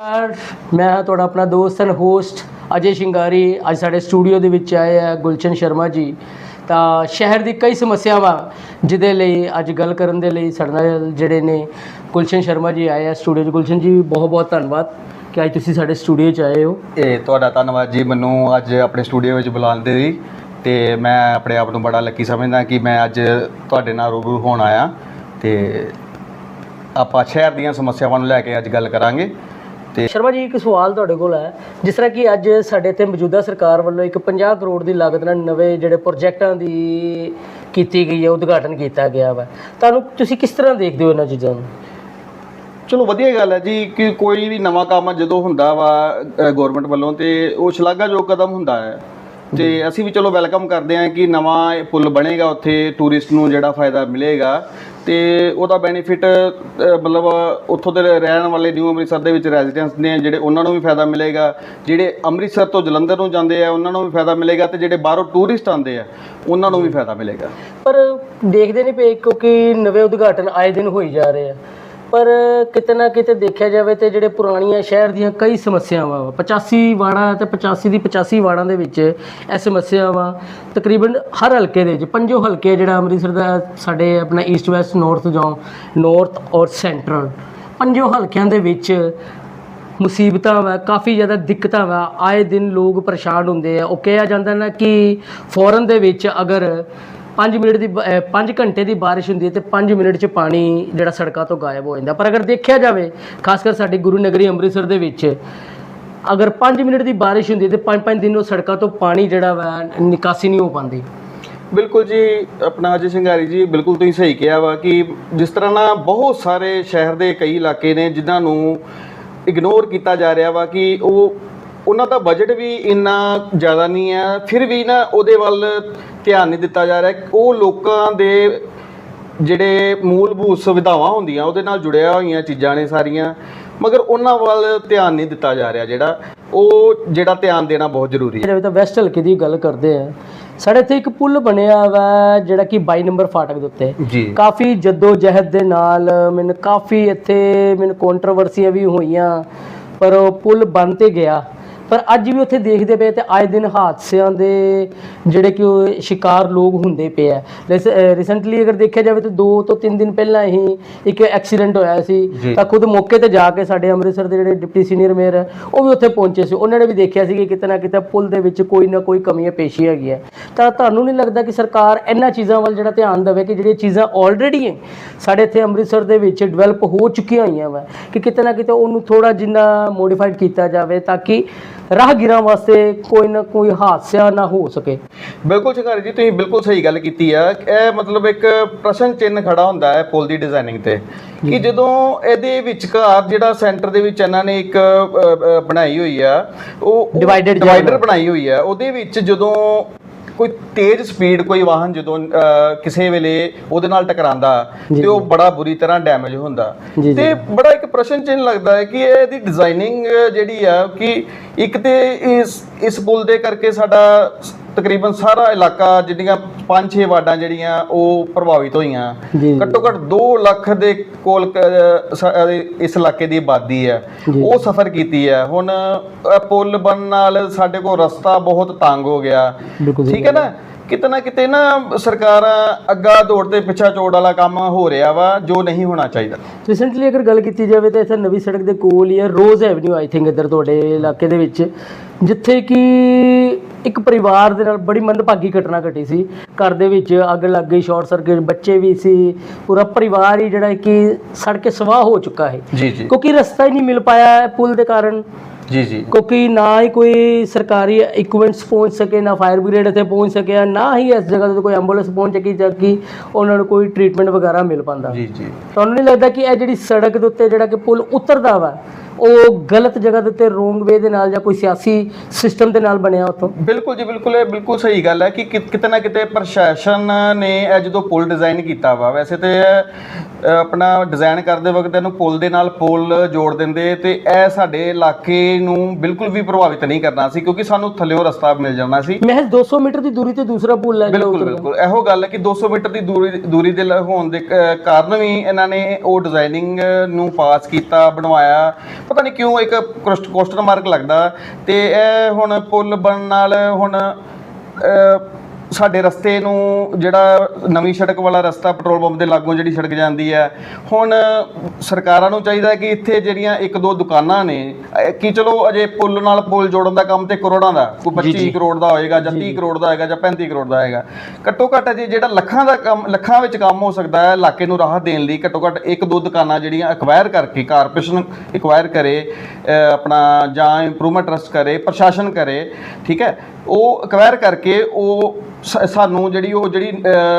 ਨਮਸਕਾਰ ਮੈਂ ਹਾਂ ਤੁਹਾਡਾ ਆਪਣਾ ਦੋਸਤ ਐਂਡ ਹੋਸਟ ਅਜੇ ਸ਼ਿੰਗਾਰੀ ਅੱਜ ਸਾਡੇ ਸਟੂਡੀਓ ਦੇ ਵਿੱਚ ਆਏ ਆ ਗੁਲਸ਼ਨ ਸ਼ਰਮਾ ਜੀ। ਤਾਂ ਸ਼ਹਿਰ ਦੀ ਕਈ ਸਮੱਸਿਆਵਾਂ ਜਿਹਦੇ ਲਈ ਅੱਜ ਗੱਲ ਕਰਨ ਦੇ ਲਈ ਸਾਡੇ ਨਾਲ ਜਿਹੜੇ ਨੇ ਗੁਲਸ਼ਨ ਸ਼ਰਮਾ ਜੀ ਆਏ ਆ ਸਟੂਡੀਓ 'ਚ। ਗੁਲਸ਼ਨ ਜੀ, ਬਹੁਤ ਬਹੁਤ ਧੰਨਵਾਦ ਕਿ ਅੱਜ ਤੁਸੀਂ ਸਾਡੇ ਸਟੂਡੀਓ 'ਚ ਆਏ ਹੋ। ਇਹ ਤੁਹਾਡਾ ਧੰਨਵਾਦ ਜੀ, ਮੈਨੂੰ ਅੱਜ ਆਪਣੇ ਸਟੂਡੀਓ ਵਿੱਚ ਬੁਲਾਉਣ ਦੇ ਲਈ। ਤੇ ਮੈਂ ਆਪਣੇ ਆਪ ਨੂੰ ਬੜਾ ਲੱਕੀ ਸਮਝਦਾ ਕਿ ਮੈਂ ਅੱਜ ਤੁਹਾਡੇ ਨਾਲ ਰੂਬਰੂ ਹੋਣ ਆਇਆ। ਤੇ ਆਪਾਂ ਸ਼ਹਿਰ ਦੀਆਂ ਸਮੱਸਿਆਵਾਂ ਨੂੰ ਲੈ ਕੇ ਅੱਜ ਗੱਲ ਕਰਾਂਗੇ। ਤੇ ਸ਼ਰਮਾ ਜੀ ਇੱਕ ਸਵਾਲ ਤੁਹਾਡੇ ਕੋਲ ਹੈ। ਜਿਸ ਤਰ੍ਹਾਂ ਕਿ ਅੱਜ ਸਾਡੇ ਤੇ ਮੌਜੂਦਾ ਸਰਕਾਰ ਵੱਲੋਂ ਇੱਕ 50 ਕਰੋੜ ਦੀ ਲਾਗਤ ਨਾਲ ਨਵੇਂ ਜਿਹੜੇ ਪ੍ਰੋਜੈਕਟਾਂ ਦੀ ਕੀਤੀ ਗਈ ਹੈ ਉਦਘਾਟਨ ਕੀਤਾ ਗਿਆ ਵਾ। ਤੁਹਾਨੂੰ ਤੁਸੀਂ ਕਿਸ ਤਰ੍ਹਾਂ ਦੇਖਦੇ ਹੋ ਇਹਨਾਂ ਚੀਜ਼ਾਂ ਨੂੰ? ਚਲੋ ਵਧੀਆ ਗੱਲ ਹੈ ਜੀ ਕਿ ਕੋਈ ਵੀ ਨਵਾਂ ਕੰਮ ਜਦੋਂ ਹੁੰਦਾ ਵਾ ਗਵਰਨਮੈਂਟ ਵੱਲੋਂ ਤੇ ਉਹ ਸ਼ਲਾਘਾਯੋਗ ਕਦਮ ਹੁੰਦਾ ਹੈ। ਤੇ ਅਸੀਂ ਵੀ ਚਲੋ ਵੈਲਕਮ ਕਰਦੇ ਹਾਂ ਕਿ ਨਵਾਂ ਪੁਲ ਬਣੇਗਾ ਉੱਥੇ ਟੂਰਿਸਟ ਨੂੰ ਜਿਹੜਾ ਫਾਇਦਾ ਮਿਲੇਗਾ। ਤੇ ਉਹਦਾ ਬੈਨੀਫਿਟ ਮਤਲਬ ਉੱਥੋਂ ਦੇ ਰਹਿਣ ਵਾਲੇ ਨਿਊ ਅੰਮ੍ਰਿਤਸਰ ਦੇ ਵਿੱਚ ਰੈਜ਼ੀਡੈਂਟਸ ਨੇ, ਜਿਹੜੇ ਉਹਨਾਂ ਨੂੰ ਵੀ ਫਾਇਦਾ ਮਿਲੇਗਾ, ਜਿਹੜੇ ਅੰਮ੍ਰਿਤਸਰ ਤੋਂ ਜਲੰਧਰ ਨੂੰ ਜਾਂਦੇ ਆ, ਉਹਨਾਂ ਨੂੰ ਵੀ ਫਾਇਦਾ ਮਿਲੇਗਾ ਤੇ ਜਿਹੜੇ ਬਾਹਰੋਂ ਟੂਰਿਸਟ ਆਉਂਦੇ ਆ, ਉਹਨਾਂ ਨੂੰ ਵੀ ਫਾਇਦਾ ਮਿਲੇਗਾ। ਪਰ ਦੇਖਦੇ ਨਹੀਂ ਪਏ ਕਿਉਂਕਿ ਨਵੇਂ ਉਦਘਾਟਨ ਆਏ ਦਿਨ ਹੋਈ ਜਾ ਰਹੇ ਆ। ਪਰ ਕਿਤੇ ਨਾ ਕਿਤੇ ਦੇਖਿਆ ਜਾਵੇ ਤੇ ਜਿਹੜੇ ਪੁਰਾਣੀਆਂ ਸ਼ਹਿਰ ਦੀਆਂ ਕਈ ਸਮੱਸਿਆਵਾਂ ਵਾ 85 ਵਾੜਾ ਤੇ 85 ਦੀ 85 ਵਾੜਾਂ ਦੇ ਵਿੱਚ ਇਹ ਸਮੱਸਿਆਵਾਂ ਤਕਰੀਬਨ ਹਰ ਹਲਕੇ ਦੇ ਵਿੱਚ, ਪੰਜੋ ਹਲਕੇ ਜਿਹੜਾ ਅੰਮ੍ਰਿਤਸਰ ਦਾ, ਸਾਡੇ ਆਪਣਾ ਈਸਟ ਵੈਸਟ ਨਾਰਥ ਜਾਂ ਨਾਰਥ ਔਰ ਸੈਂਟਰਲ ਪੰਜੋ ਹਲਕਿਆਂ ਦੇ ਵਿੱਚ ਮੁਸੀਬਤਾਂ ਵਾ, ਕਾਫੀ ਜ਼ਿਆਦਾ ਦਿੱਕਤਾਂ ਵਾ, ਆਏ ਦਿਨ ਲੋਕ ਪਰੇਸ਼ਾਨ ਹੁੰਦੇ ਆ। ਉਹ ਕਿਹਾ ਜਾਂਦਾ ਨਾ ਕਿ ਫੋਰਨ ਦੇ ਵਿੱਚ ਅਗਰ 5 ਮਿੰਟ ਦੀ 5 ਘੰਟੇ ਦੀ ਬਾਰਿਸ਼ ਹੁੰਦੀ ਹੈ ਤੇ 5 ਮਿੰਟ 'ਚ ਪਾਣੀ ਜਿਹੜਾ ਸੜਕਾਂ ਤੋਂ ਗਾਇਬ ਹੋ ਜਾਂਦਾ। ਪਰ ਅਗਰ ਦੇਖਿਆ ਜਾਵੇ, ਖਾਸ ਕਰ ਸਾਡੀ ਗੁਰੂ ਨਗਰੀ ਅੰਮ੍ਰਿਤਸਰ ਦੇ ਵਿੱਚ, ਅਗਰ 5 ਮਿੰਟ ਦੀ ਬਾਰਿਸ਼ ਹੁੰਦੀ ਹੈ ਤੇ 5-5 ਦਿਨ ਉਹ ਸੜਕਾਂ ਤੋਂ ਪਾਣੀ ਜਿਹੜਾ ਵਾ ਨਿਕਾਸੀ ਨਹੀਂ ਹੋ ਪਾਉਂਦੀ। ਬਿਲਕੁਲ ਜੀ, ਆਪਣਾ ਅਜੇ ਸਿੰਘਾਰੀ ਜੀ ਬਿਲਕੁਲ ਤੁਸੀਂ ਸਹੀ ਕਿਹਾ ਵਾ ਕਿ ਜਿਸ ਤਰ੍ਹਾਂ ਨਾ ਬਹੁਤ ਸਾਰੇ ਸ਼ਹਿਰ ਦੇ ਕਈ ਇਲਾਕੇ ਨੇ ਜਿਨ੍ਹਾਂ ਨੂੰ ਇਗਨੋਰ ਕੀਤਾ ਜਾ ਰਿਹਾ ਵਾ ਕਿ ਉਹ ਉਹਨਾਂ ਦਾ ਬਜਟ ਵੀ ਇੰਨਾ ਜ਼ਿਆਦਾ ਨਹੀਂ ਹੈ ਫਿਰ ਵੀ ਨਾ ਉਹਦੇ ਵੱਲ ਧਿਆਨ ਨਹੀਂ ਦਿੱਤਾ ਜਾ ਰਿਹਾ। ਉਹ ਲੋਕਾਂ ਦੇ ਜਿਹੜੇ ਮੂਲਭੂਤ ਸੁਵਿਧਾਵਾਂ ਹੁੰਦੀਆਂ ਉਹਦੇ ਨਾਲ ਜੁੜਿਆ ਹੋਈਆਂ ਚੀਜ਼ਾਂ ਨੇ ਸਾਰੀਆਂ ਮਗਰ ਉਹਨਾਂ ਵੱਲ ਧਿਆਨ ਨਹੀਂ ਦਿੱਤਾ ਜਾ ਰਿਹਾ ਜਿਹੜਾ। ਉਹ ਜਿਹੜਾ ਧਿਆਨ ਦੇਣਾ ਬਹੁਤ ਜ਼ਰੂਰੀ ਹੈ। ਜਾਵੇ ਤਾਂ ਵੈਸਟ ਹਲਕੇ ਦੀ ਗੱਲ ਕਰਦੇ ਆ। ਸਾਡੇ ਇੱਥੇ ਇੱਕ ਪੁਲ ਬਣਿਆ ਵਾ ਜਿਹੜਾ ਕਿ 22 ਨੰਬਰ ਫਾਟਕ ਦੇ ਉੱਤੇ। ਕਾਫੀ ਜੱਦੋ ਜਹਿਦ ਦੇ ਨਾਲ ਮੈਨੂੰ ਕਾਫੀ ਇੱਥੇ ਮੈਨੂੰ ਕੰਟਰੋਵਰਸੀਆਂ ਵੀ ਹੋਈਆਂ ਪਰ ਉਹ ਪੁਲ ਬਣ ਤੇ ਗਿਆ। ਪਰ ਅੱਜ ਵੀ ਉੱਥੇ ਦੇਖਦੇ ਪਏ ਤੇ ਆਏ ਦਿਨ ਹਾਦਸਿਆਂ ਦੇ ਜਿਹੜੇ ਕਿ ਉਹ ਸ਼ਿਕਾਰ ਲੋਕ ਹੁੰਦੇ ਪਏ ਆ। ਰੀਸੈਂਟਲੀ ਅਗਰ ਦੇਖਿਆ ਜਾਵੇ ਤਾਂ 2 ਤੋਂ 3 ਦਿਨ ਪਹਿਲਾਂ ਹੀ ਇੱਕ ਐਕਸੀਡੈਂਟ ਹੋਇਆ ਸੀ। ਤਾਂ ਖੁਦ ਮੌਕੇ ਤੇ ਜਾ ਕੇ ਸਾਡੇ ਅੰਮ੍ਰਿਤਸਰ ਦੇ ਜਿਹੜੇ ਡਿਪਟੀ ਸੀਨੀਅਰ ਮੇਅਰ ਉਹ ਵੀ ਉੱਥੇ ਪਹੁੰਚੇ ਸੀ। ਉਹਨਾਂ ਨੇ ਵੀ ਦੇਖਿਆ ਸੀ ਕਿ ਕਿਤੇ ਨਾ ਕਿਤੇ ਪੁਲ ਦੇ ਵਿੱਚ ਕੋਈ ਨਾ ਕੋਈ ਕਮੀਆਂ ਪੇਸ਼ੀ ਹੈਗੀ ਹੈ। ਤਾਂ ਤੁਹਾਨੂੰ ਨਹੀਂ ਲੱਗਦਾ ਕਿ ਸਰਕਾਰ ਇਹਨਾਂ ਚੀਜ਼ਾਂ ਵੱਲ ਜਿਹੜਾ ਧਿਆਨ ਦੇਵੇ ਕਿ ਜਿਹੜੀਆਂ ਚੀਜ਼ਾਂ ਆਲਰੇਡੀ ਹੈ ਸਾਡੇ ਇੱਥੇ ਅੰਮ੍ਰਿਤਸਰ ਦੇ ਵਿੱਚ ਡਿਵੈਲਪ ਹੋ ਚੁੱਕੀਆਂ ਹੋਈਆਂ ਵਾ ਕਿ ਕਿਤੇ ਨਾ ਕਿਤੇ ਉਹਨੂੰ ਥੋੜਾ ਜਿੰਨਾ ਮੋਡੀਫਾਈਡ ਕੀਤਾ ਜਾਵੇ ਤਾਂ ਕਿ ਰਾਹਗੀਰਾਂ ਵਾਸਤੇ ਕੋਈ ਨਾ ਕੋਈ ਹਾਦਸਾ ਨਾ ਹੋ ਸਕੇ। ਬਿਲਕੁਲ ਸ਼ਿਕਾਰੀ ਜੀ ਤੁਸੀਂ ਬਿਲਕੁਲ ਸਹੀ ਗੱਲ ਕੀਤੀ ਆ। ਇਹ ਮਤਲਬ ਇੱਕ ਪ੍ਰਸ਼ਨ ਚਿੰਨ੍ਹ ਖੜਾ ਹੁੰਦਾ ਹੈ ਪੁਲ ਦੀ ਡਿਜ਼ਾਈਨਿੰਗ ਤੇ। ਕਿ ਜਦੋਂ ਇਹਦੇ ਵਿਚਕਾਰ ਜਿਹੜਾ ਸੈਂਟਰ ਦੇ ਵਿੱਚ ਇਹਨਾਂ ਨੇ ਇੱਕ ਬਣਾਈ ਹੋਈ ਆ ਉਹ ਡਿਵਾਈਡਰ। ਬਣਾਈ ਹੋਈ ਆ ਉਹਦੇ ਵਿੱਚ ਜਦੋਂ ਕੋਈ ਤੇਜ਼ ਸਪੀਡ ਕੋਈ ਵਾਹਨ ਜਦੋਂ ਕਿਸੇ ਵੇਲੇ ਉਹਦੇ ਨਾਲ ਟਕਰਾਉਂਦਾ ਤੇ ਉਹ ਬੜਾ ਬੁਰੀ ਤਰ੍ਹਾਂ ਡੈਮੇਜ ਹੁੰਦਾ। ਤੇ ਬੜਾ ਇੱਕ ਪ੍ਰਸ਼ਨ ਚਿੰਨ੍ਹ ਲੱਗਦਾ ਹੈ ਕਿ ਇਹਦੀ ਡਿਜ਼ਾਈਨਿੰਗ ਜਿਹੜੀ ਆ ਕਿ ਇੱਕ ਤੇ ਇਸ ਇਸ ਪੁਲ ਦੇ ਕਰਕੇ ਸਾਡਾ ਤਕਰੀਬਨ ਸਾਰਾ ਇਲਾਕਾ ਜਿਹੜੀਆਂ 5-6 ਵਾਰਡਾਂ ਜਿਹੜੀਆਂ ਉਹ ਪ੍ਰਭਾਵਿਤ ਹੋਈਆਂ। ਘੱਟੋ ਘੱਟ 2 ਲੱਖ ਦੇ ਕੋਲ ਇਸ ਇਲਾਕੇ ਦੀ ਆਬਾਦੀ ਹੈ। ਉਹ ਸਫ਼ਰ ਕੀਤੀ ਹੈ। ਹੁਣ ਪੁਲ ਬਣਨ ਨਾਲ ਸਾਡੇ ਕੋਲ ਰਸਤਾ ਬਹੁਤ ਤੰਗ ਹੋ ਗਿਆ। ਠੀਕ ਹੈ ਨਾ? ਕਿਤੇ ਨਾ ਕਿਤੇ ਨਾ ਸਰਕਾਰਾਂ ਅੱਗਾ ਦੌੜ ਤੇ ਪਿੱਛਾ ਚੋੜ ਵਾਲਾ ਕੰਮ ਹੋ ਰਿਹਾ ਵਾ ਜੋ ਨਹੀਂ ਹੋਣਾ ਚਾਹੀਦਾ। ਰੀਸੈਂਟਲੀ ਅਗਰ ਗੱਲ ਕੀਤੀ ਜਾਵੇ ਤਾਂ ਇੱਥੇ ਨਵੀਂ ਸੜਕ ਦੇ ਕੋਲ ਹੀ ਹੈ ਰੋਜ਼ ਐਵਨਿਊ ਆਈ ਥਿੰਕ ਇੱਧਰ ਤੁਹਾਡੇ ਇਲਾਕੇ ਦੇ ਵਿੱਚ ਜਿੱਥੇ ਕਿ ਇੱਕ ਪਰਿਵਾਰ ਦੇ ਨਾਲ ਬੜੀ ਮੰਦਭਾਗੀ ਘਟਨਾ ਘਟੀ ਸੀ। ਘਰ ਦੇ ਵਿੱਚ ਅੱਗ ਲੱਗ ਗਈ ਸ਼ਾਰਟ ਸਰਕਟ ਬੱਚੇ ਵੀ ਸੀ ਪੂਰਾ ਪਰਿਵਾਰ ਹੀ ਜਿਹੜਾ ਕਿ ਸੜ ਕੇ ਸਵਾਹ ਹੋ ਚੁੱਕਾ ਹੈ। ਕਿਉਂਕਿ ਰਸਤਾ ਹੀ ਨਹੀਂ ਮਿਲ ਪਾਇਆ ਪੁਲ ਦੇ ਕਾਰਨ। ਜੀ ਜੀ। ਕਿਉਂਕਿ ਨਾ ਹੀ ਕੋਈ ਸਰਕਾਰੀ ਇਕਵਿਪਮੈਂਟਸ ਪਹੁੰਚ ਸਕੇ ਨਾ ਫਾਇਰ ਬ੍ਰਿਗੇਡ ਇੱਥੇ ਪਹੁੰਚ ਸਕਿਆ ਨਾ ਹੀ ਇਸ ਜਗ੍ਹਾ ਤੇ ਕੋਈ ਐਂਬੂਲੈਂਸ ਪਹੁੰਚ ਸਕੀ ਜਾਂ ਕਿ ਉਹਨਾਂ ਨੂੰ ਕੋਈ ਟ੍ਰੀਟਮੈਂਟ ਵਗੈਰਾ ਮਿਲ ਪਾਉਂਦਾ। ਜੀ ਜੀ। ਤੁਹਾਨੂੰ ਨਹੀਂ ਲੱਗਦਾ ਕਿ ਇਹ ਜਿਹੜੀ ਸੜਕ ਦੇ ਉੱਤੇ ਜਿਹੜਾ ਕਿ ਪੁਲ ਉਤਰਦਾ ਵਾ ਉਹ ਗਲਤ ਜਗ੍ਹਾ ਦੇ ਉੱਤੇ ਰੋਂਗ ਵੇ ਦੇ ਨਾਲ ਜਾਂ ਕੋਈ ਸਿਆਸੀ ਸਿਸਟਮ ਦੇ ਨਾਲ ਬਣਿਆ ਉੱਥੋਂ? ਬਿਲਕੁਲ ਜੀ ਬਿਲਕੁਲ ਇਹ ਬਿਲਕੁਲ ਸਹੀ ਗੱਲ ਹੈ ਕਿ ਕਿਤੇ ਨਾ ਕਿਤੇ ਪ੍ਰਸ਼ਾਸਨ ਨੇ ਇਹ ਜਦੋਂ ਪੁਲ ਡਿਜ਼ਾਈਨ ਕੀਤਾ ਵਾ ਵੈਸੇ ਤੇ ਆਪਣਾ ਡਿਜ਼ਾਈਨ ਕਰਦੇ ਵਕਤ ਇਹਨੂੰ ਪੁਲ ਦੇ ਨਾਲ ਪੁਲ ਜੋੜ ਦਿੰਦੇ ਤੇ ਇਹ ਸਾਡੇ ਇਲਾਕੇ ਨੂੰ ਬਿਲਕੁਲ ਵੀ ਪ੍ਰਭਾਵਿਤ ਨਹੀਂ ਕਰਨਾ ਸੀ ਕਿਉਂਕਿ ਸਾਨੂੰ ਥੱਲੇੋਂ ਰਸਤਾ ਮਿਲ ਜਾਣਾ ਸੀ। ਮਹਿਜ਼ 200 ਮੀਟਰ ਦੀ ਦੂਰੀ ਤੇ ਦੂਸਰਾ ਪੁਲ ਹੈ ਬਿਲਕੁਲ ਬਿਲਕੁਲ। ਇਹੋ ਗੱਲ ਹੈ ਕਿ 200 ਮੀਟਰ ਦੀ ਦੂਰੀ ਦੂਰੀ ਦੇ ਹੋਣ ਦੇ ਕਾਰਨ ਵੀ ਇਹਨਾਂ ਨੇ ਉਹ ਡਿਜ਼ਾਈਨਿੰਗ ਨੂੰ ਪਾਸ ਕੀਤਾ ਬਣਵਾਇਆ। ਪਤਾ ਨਹੀਂ ਕਿਉਂ ਇੱਕ ਕੁਐਸਚਨ ਮਾਰਕ ਲੱਗਦਾ ਤੇ ਇਹ ਹੁਣ ਪੁਲ ਬਣਨ ਨਾਲ ਹੁਣ ਅਹ, ਸਾਡੇ ਰਸਤੇ ਨੂੰ ਜਿਹੜਾ ਨਵੀਂ ਸੜਕ ਵਾਲਾ ਰਸਤਾ ਪੈਟਰੋਲ ਪੰਪ ਦੇ ਲਾਗੋਂ ਜਿਹੜੀ ਸੜਕ ਜਾਂਦੀ ਹੈ ਹੁਣ ਸਰਕਾਰਾਂ ਨੂੰ ਚਾਹੀਦਾ ਹੈ ਕਿ ਇੱਥੇ ਜਿਹੜੀਆਂ ਇੱਕ ਦੋ ਦੁਕਾਨਾਂ ਨੇ ਅਹ, ਕਿ ਚਲੋ ਅਜੇ ਪੁਲ ਨਾਲ ਪੁਲ ਜੋੜਨ ਦਾ ਕੰਮ ਤੇ ਕਰੋੜਾਂ ਦਾ ਕੋਈ 25 ਕਰੋੜ ਦਾ ਹੋਏਗਾ ਜਾਂ 30 ਕਰੋੜ ਦਾ ਹੋਏਗਾ ਜਾਂ 35 ਕਰੋੜ ਦਾ ਹੋਏਗਾ। ਘੱਟੋ ਘੱਟ ਅਜੇ ਜਿਹੜਾ ਲੱਖਾਂ ਦਾ ਕੰਮ ਲੱਖਾਂ ਵਿੱਚ ਕੰਮ ਹੋ ਸਕਦਾ ਹੈ ਇਲਾਕੇ ਨੂੰ ਰਾਹਤ ਦੇਣ ਲਈ ਘੱਟੋ ਘੱਟ ਇੱਕ ਦੋ ਦੁਕਾਨਾਂ ਜਿਹੜੀਆਂ ਐਕਵਾਇਰ ਕਰਕੇ ਕਾਰਪੋਰੇਸ਼ਨ ਐਕਵਾਇਰ ਕਰੇ ਅਹ, ਆਪਣਾ ਜਾਂ ਇੰਪਰੂਵਮੈਂਟ ਟਰਸਟ ਕਰੇ ਪ੍ਰਸ਼ਾਸਨ ਕਰੇ ਠੀਕ ਹੈ? ਉਹ ਐਕਵਾਇਰ ਕਰਕੇ ਉਹ ਸਾਨੂੰ ਜਿਹੜੀ ਉਹ ਜਿਹੜੀ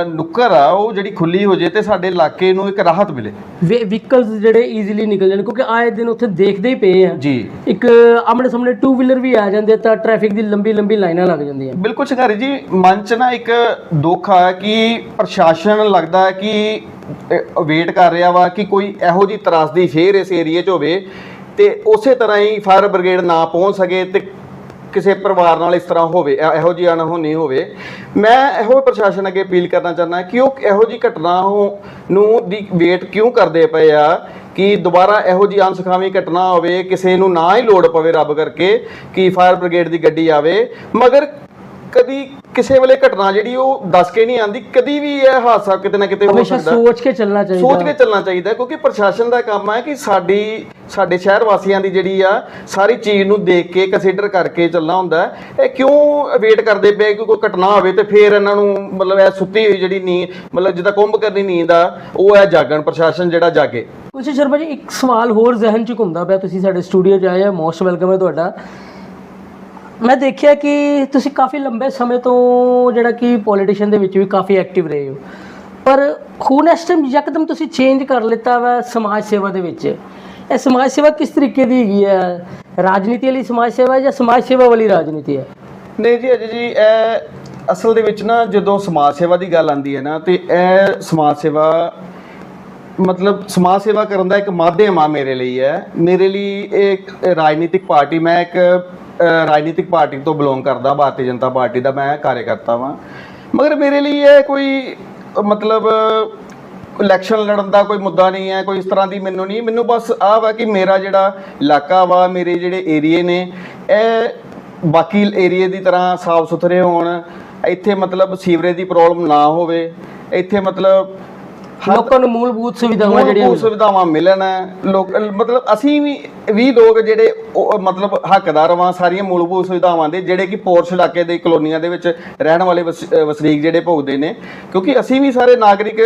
ਨੁੱਕਰ ਆ ਉਹ ਜਿਹੜੀ ਖੁੱਲੀ ਹੋ ਜੇ ਤੇ ਸਾਡੇ ਇਲਾਕੇ ਨੂੰ ਇੱਕ ਰਾਹਤ ਮਿਲੇ। ਵਹੀਕਲਸ ਜਿਹੜੇ ਈਜ਼ੀਲੀ ਨਿਕਲ ਜਾਣ ਕਿਉਂਕਿ ਆਏ ਦਿਨ ਉੱਥੇ ਦੇਖਦੇ ਹੀ ਪਏ ਆ। ਜੀ। ਇੱਕ ਆਮਣੇ ਸਾਹਮਣੇ ਟੂ ਵੀਲਰ ਵੀ ਆ ਜਾਂਦੇ ਤਾਂ ਟ੍ਰੈਫਿਕ ਦੀ ਲੰਬੀ ਲੰਬੀ ਲਾਈਨਾਂ ਲੱਗ ਜਾਂਦੀਆਂ। ਬਿਲਕੁਲ ਸ਼ਿਕਾਰੀ ਜੀ ਮਨ ਚ ਨਾ ਇੱਕ ਦੁੱਖ ਆ ਕਿ ਪ੍ਰਸ਼ਾਸਨ ਲੱਗਦਾ ਹੈ ਕਿ ਵੇਟ ਕਰ ਰਿਹਾ ਵਾ ਕਿ ਕੋਈ ਇਹੋ ਜੀ ਤਰਾਸਦੀ ਫੇਰ ਇਸ ਏਰੀਏ 'ਚ ਹੋਵੇ ਤੇ ਉਸੇ ਤਰ੍ਹਾਂ ਹੀ ਫਾਇਰ ਬ੍ਰਿਗੇਡ ਨਾ ਪਹੁੰਚ ਸਕੇ ਤੇ ਕਿਸੇ ਪਰਿਵਾਰ ਨਾਲ ਇਸ ਤਰ੍ਹਾਂ ਹੋਵੇ, ਇਹ- ਇਹੋ ਜਿਹੀ ਅਣਹੋਣੀ ਹੋਵੇ, ਮੈਂ ਇਹੋ ਪ੍ਰਸ਼ਾਸਨ ਅੱਗੇ ਅਪੀਲ ਕਰਨਾ ਚਾਹੁੰਦਾ ਕਿ ਉਹ ਇਹੋ ਜਿਹੀ ਘਟਨਾ ਹੋ- ਨੂੰ ਦੀ ਵੇਟ ਕਿਉਂ ਕਰਦੇ ਪਏ ਆ ਕਿ ਦੁਬਾਰਾ ਇਹੋ ਜਿਹੀ ਅਨਸਖਾਵੀ ਘਟਨਾ ਹੋਵੇ, ਕਿਸੇ ਨੂੰ ਨਾ ਹੀ ਲੋੜ ਪਵੇ ਰੱਬ ਕਰਕੇ ਕਿ ਫਾਇਰ ਬ੍ਰਿਗੇਡ ਦੀ ਗੱਡੀ ਆਵੇ, ਮਗਰ ਕਦੀ ਕਿਸੇ ਵੇਲੇ ਘਟਨਾ ਜਿਹੜੀ ਉਹ ਦੱਸ ਕੇ ਨਹੀਂ ਆਂਦੀ ਕਦੀ ਵੀ ਇਹ ਹਾਦਸਾ ਕਿਤੇ ਨਾ ਕਿਤੇ ਹੋ ਹਮੇਸ਼ਾ ਸਕਦਾ। ਸੋਚ ਕੇ ਚੱਲਣਾ ਚਾਹੀਦਾ। ਸੋਚ ਕੇ ਚੱਲਣਾ ਚਾਹੀਦਾ ਕਿਉਂਕਿ ਪ੍ਰਸ਼ਾਸਨ ਦਾ ਕੰਮ ਹੈ ਕਿ ਸਾਡੀ ਸਾਡੇ ਸ਼ਹਿਰ ਵਾਸੀਆਂ ਦੀ ਜਿਹੜੀ ਆ ਸਾਰੀ ਚੀਜ਼ ਨੂੰ ਦੇਖ ਕੇ ਕੰਸੀਡਰ ਕਰਕੇ ਚੱਲਣਾ ਹੁੰਦਾ। ਹੈ। ਇਹ ਕਿਉਂ ਵੇਟ ਕਰਦੇ ਪਏ ਕਿ ਕੋਈ ਘਟਨਾ ਹੋਵੇ ਤੇ ਫਿਰ ਇਹਨਾਂ ਨੂੰ ਮਤਲਬ ਇਹ ਸੁੱਤੀ ਹੋਈ ਜਿਹੜੀ ਨੀਂਦ ਮਤਲਬ ਜਿੱਦਾਂ ਕੁੰਭ ਕਰਨੀ ਨੀਂਦ ਆ ਉਹ ਹੈ ਜਾਗਣ ਪ੍ਰਸ਼ਾਸਨ ਜਿਹੜਾ ਜਾਗੇ। ਕੁਲਸ਼ੀ ਸ਼ਰਮਾ ਜੀ ਇੱਕ ਸਵਾਲ ਹੋਰ ਜ਼ਿਹਨ 'ਚ ਘੁੰਮਦਾ ਪਿਆ ਤੁਸੀਂ ਸਾਡੇ ਸਟੂਡੀਓ 'ਚ ਆਏ ਆ ਮੋਸਟ ਵੈਲਕਮ ਹੈ ਤੁਹਾਡਾ। ਮੈਂ ਦੇਖਿਆ ਕਿ ਤੁਸੀਂ ਕਾਫੀ ਲੰਬੇ ਸਮੇਂ ਤੋਂ ਜਿਹੜਾ ਕਿ ਪੋਲੀਟੀਸ਼ੀਅਨ ਦੇ ਵਿੱਚ ਵੀ ਕਾਫੀ ਐਕਟਿਵ ਰਹੇ ਹੋ। ਪਰ ਹੁਣ ਇਸ ਟਾਈਮ ਯਕਦਮ ਤੁਸੀਂ ਚੇਂਜ ਕਰ ਲਿੱਤਾ ਵਾ ਸਮਾਜ ਸੇਵਾ ਦੇ ਵਿੱਚ। ਇਹ ਸਮਾਜ ਸੇਵਾ ਕਿਸ ਤਰੀਕੇ ਦੀ ਹੈਗੀ ਹੈ ਰਾਜਨੀਤੀ ਵਾਲੀ ਸਮਾਜ ਸੇਵਾ ਹੈ ਜਾਂ ਸਮਾਜ ਸੇਵਾ ਵਾਲੀ ਰਾਜਨੀਤੀ ਹੈ ਨਹੀਂ ਜੀ, ਅਜੇ ਜੀ, ਇਹ ਅਸਲ ਦੇ ਵਿੱਚ ਨਾ ਜਦੋਂ ਸਮਾਜ ਸੇਵਾ ਦੀ ਗੱਲ ਆਉਂਦੀ ਹੈ ਨਾ, ਤੇ ਇਹ ਸਮਾਜ ਸੇਵਾ, ਮਤਲਬ ਸਮਾਜ ਸੇਵਾ ਕਰਨ ਦਾ ਇੱਕ ਮਾਧਿਅਮ ਆ ਮੇਰੇ ਲਈ ਹੈ। ਮੇਰੇ ਲਈ ਇਹ ਇੱਕ ਰਾਜਨੀਤਿਕ ਪਾਰਟੀ, ਮੈਂ ਇੱਕ ਰਾਜਨੀਤਿਕ ਪਾਰਟੀ ਤੋਂ ਬਿਲੋਂਗ ਕਰਦਾ, ਭਾਰਤੀ ਜਨਤਾ ਪਾਰਟੀ ਦਾ, ਮੈਂ ਕਾਰਜਕਰਤਾ ਵਾਂ। ਮਗਰ ਮੇਰੇ ਲਈ ਇਹ ਕੋਈ, ਮਤਲਬ ਇਲੈਕਸ਼ਨ ਲੜਨ ਦਾ ਕੋਈ ਮੁੱਦਾ ਨਹੀਂ ਹੈ, ਕੋਈ ਇਸ ਤਰ੍ਹਾਂ ਦੀ ਮੈਨੂੰ ਨਹੀਂ। ਮੈਨੂੰ ਬਸ ਆਹ ਵਾ ਕਿ ਮੇਰਾ ਜਿਹੜਾ ਇਲਾਕਾ ਵਾ, ਮੇਰੇ ਜਿਹੜੇ ਏਰੀਏ ਨੇ, ਇਹ ਬਾਕੀ ਏਰੀਏ ਦੀ ਤਰ੍ਹਾਂ ਸਾਫ਼ ਸੁਥਰੇ ਹੋਣ। ਇੱਥੇ ਮਤਲਬ ਸੀਵਰੇਜ ਦੀ ਪ੍ਰੋਬਲਮ ਨਾ ਹੋਵੇ। ਇੱਥੇ ਮਤਲਬ ਲੋਕਾਂ ਨੂੰ ਮੂਲਭੂਤ ਸੁਵਿਧਾਵਾਂ ਜਿਹੜੀਆਂ ਸੁਵਿਧਾਵਾਂ ਮਿਲਣ ਲੋਕ ਮਤਲਬ ਅਸੀਂ ਵੀ ਵੀ ਲੋਕ ਜਿਹੜੇ ਉਹ ਮਤਲਬ ਹੱਕਦਾਰ ਵਾਂ ਸਾਰੀਆਂ ਮੂਲਭੂਤ ਸੁਵਿਧਾਵਾਂ ਦੇ ਜਿਹੜੇ ਕਿ ਪੋਰਸ਼ ਇਲਾਕੇ ਦੇ ਕਲੋਨੀਆਂ ਦੇ ਵਿੱਚ ਰਹਿਣ ਵਾਲੇ ਵਸਨੀਕ ਜਿਹੜੇ ਭੋਗਦੇ ਨੇ ਕਿਉਂਕਿ ਅਸੀਂ ਵੀ ਸਾਰੇ ਨਾਗਰਿਕ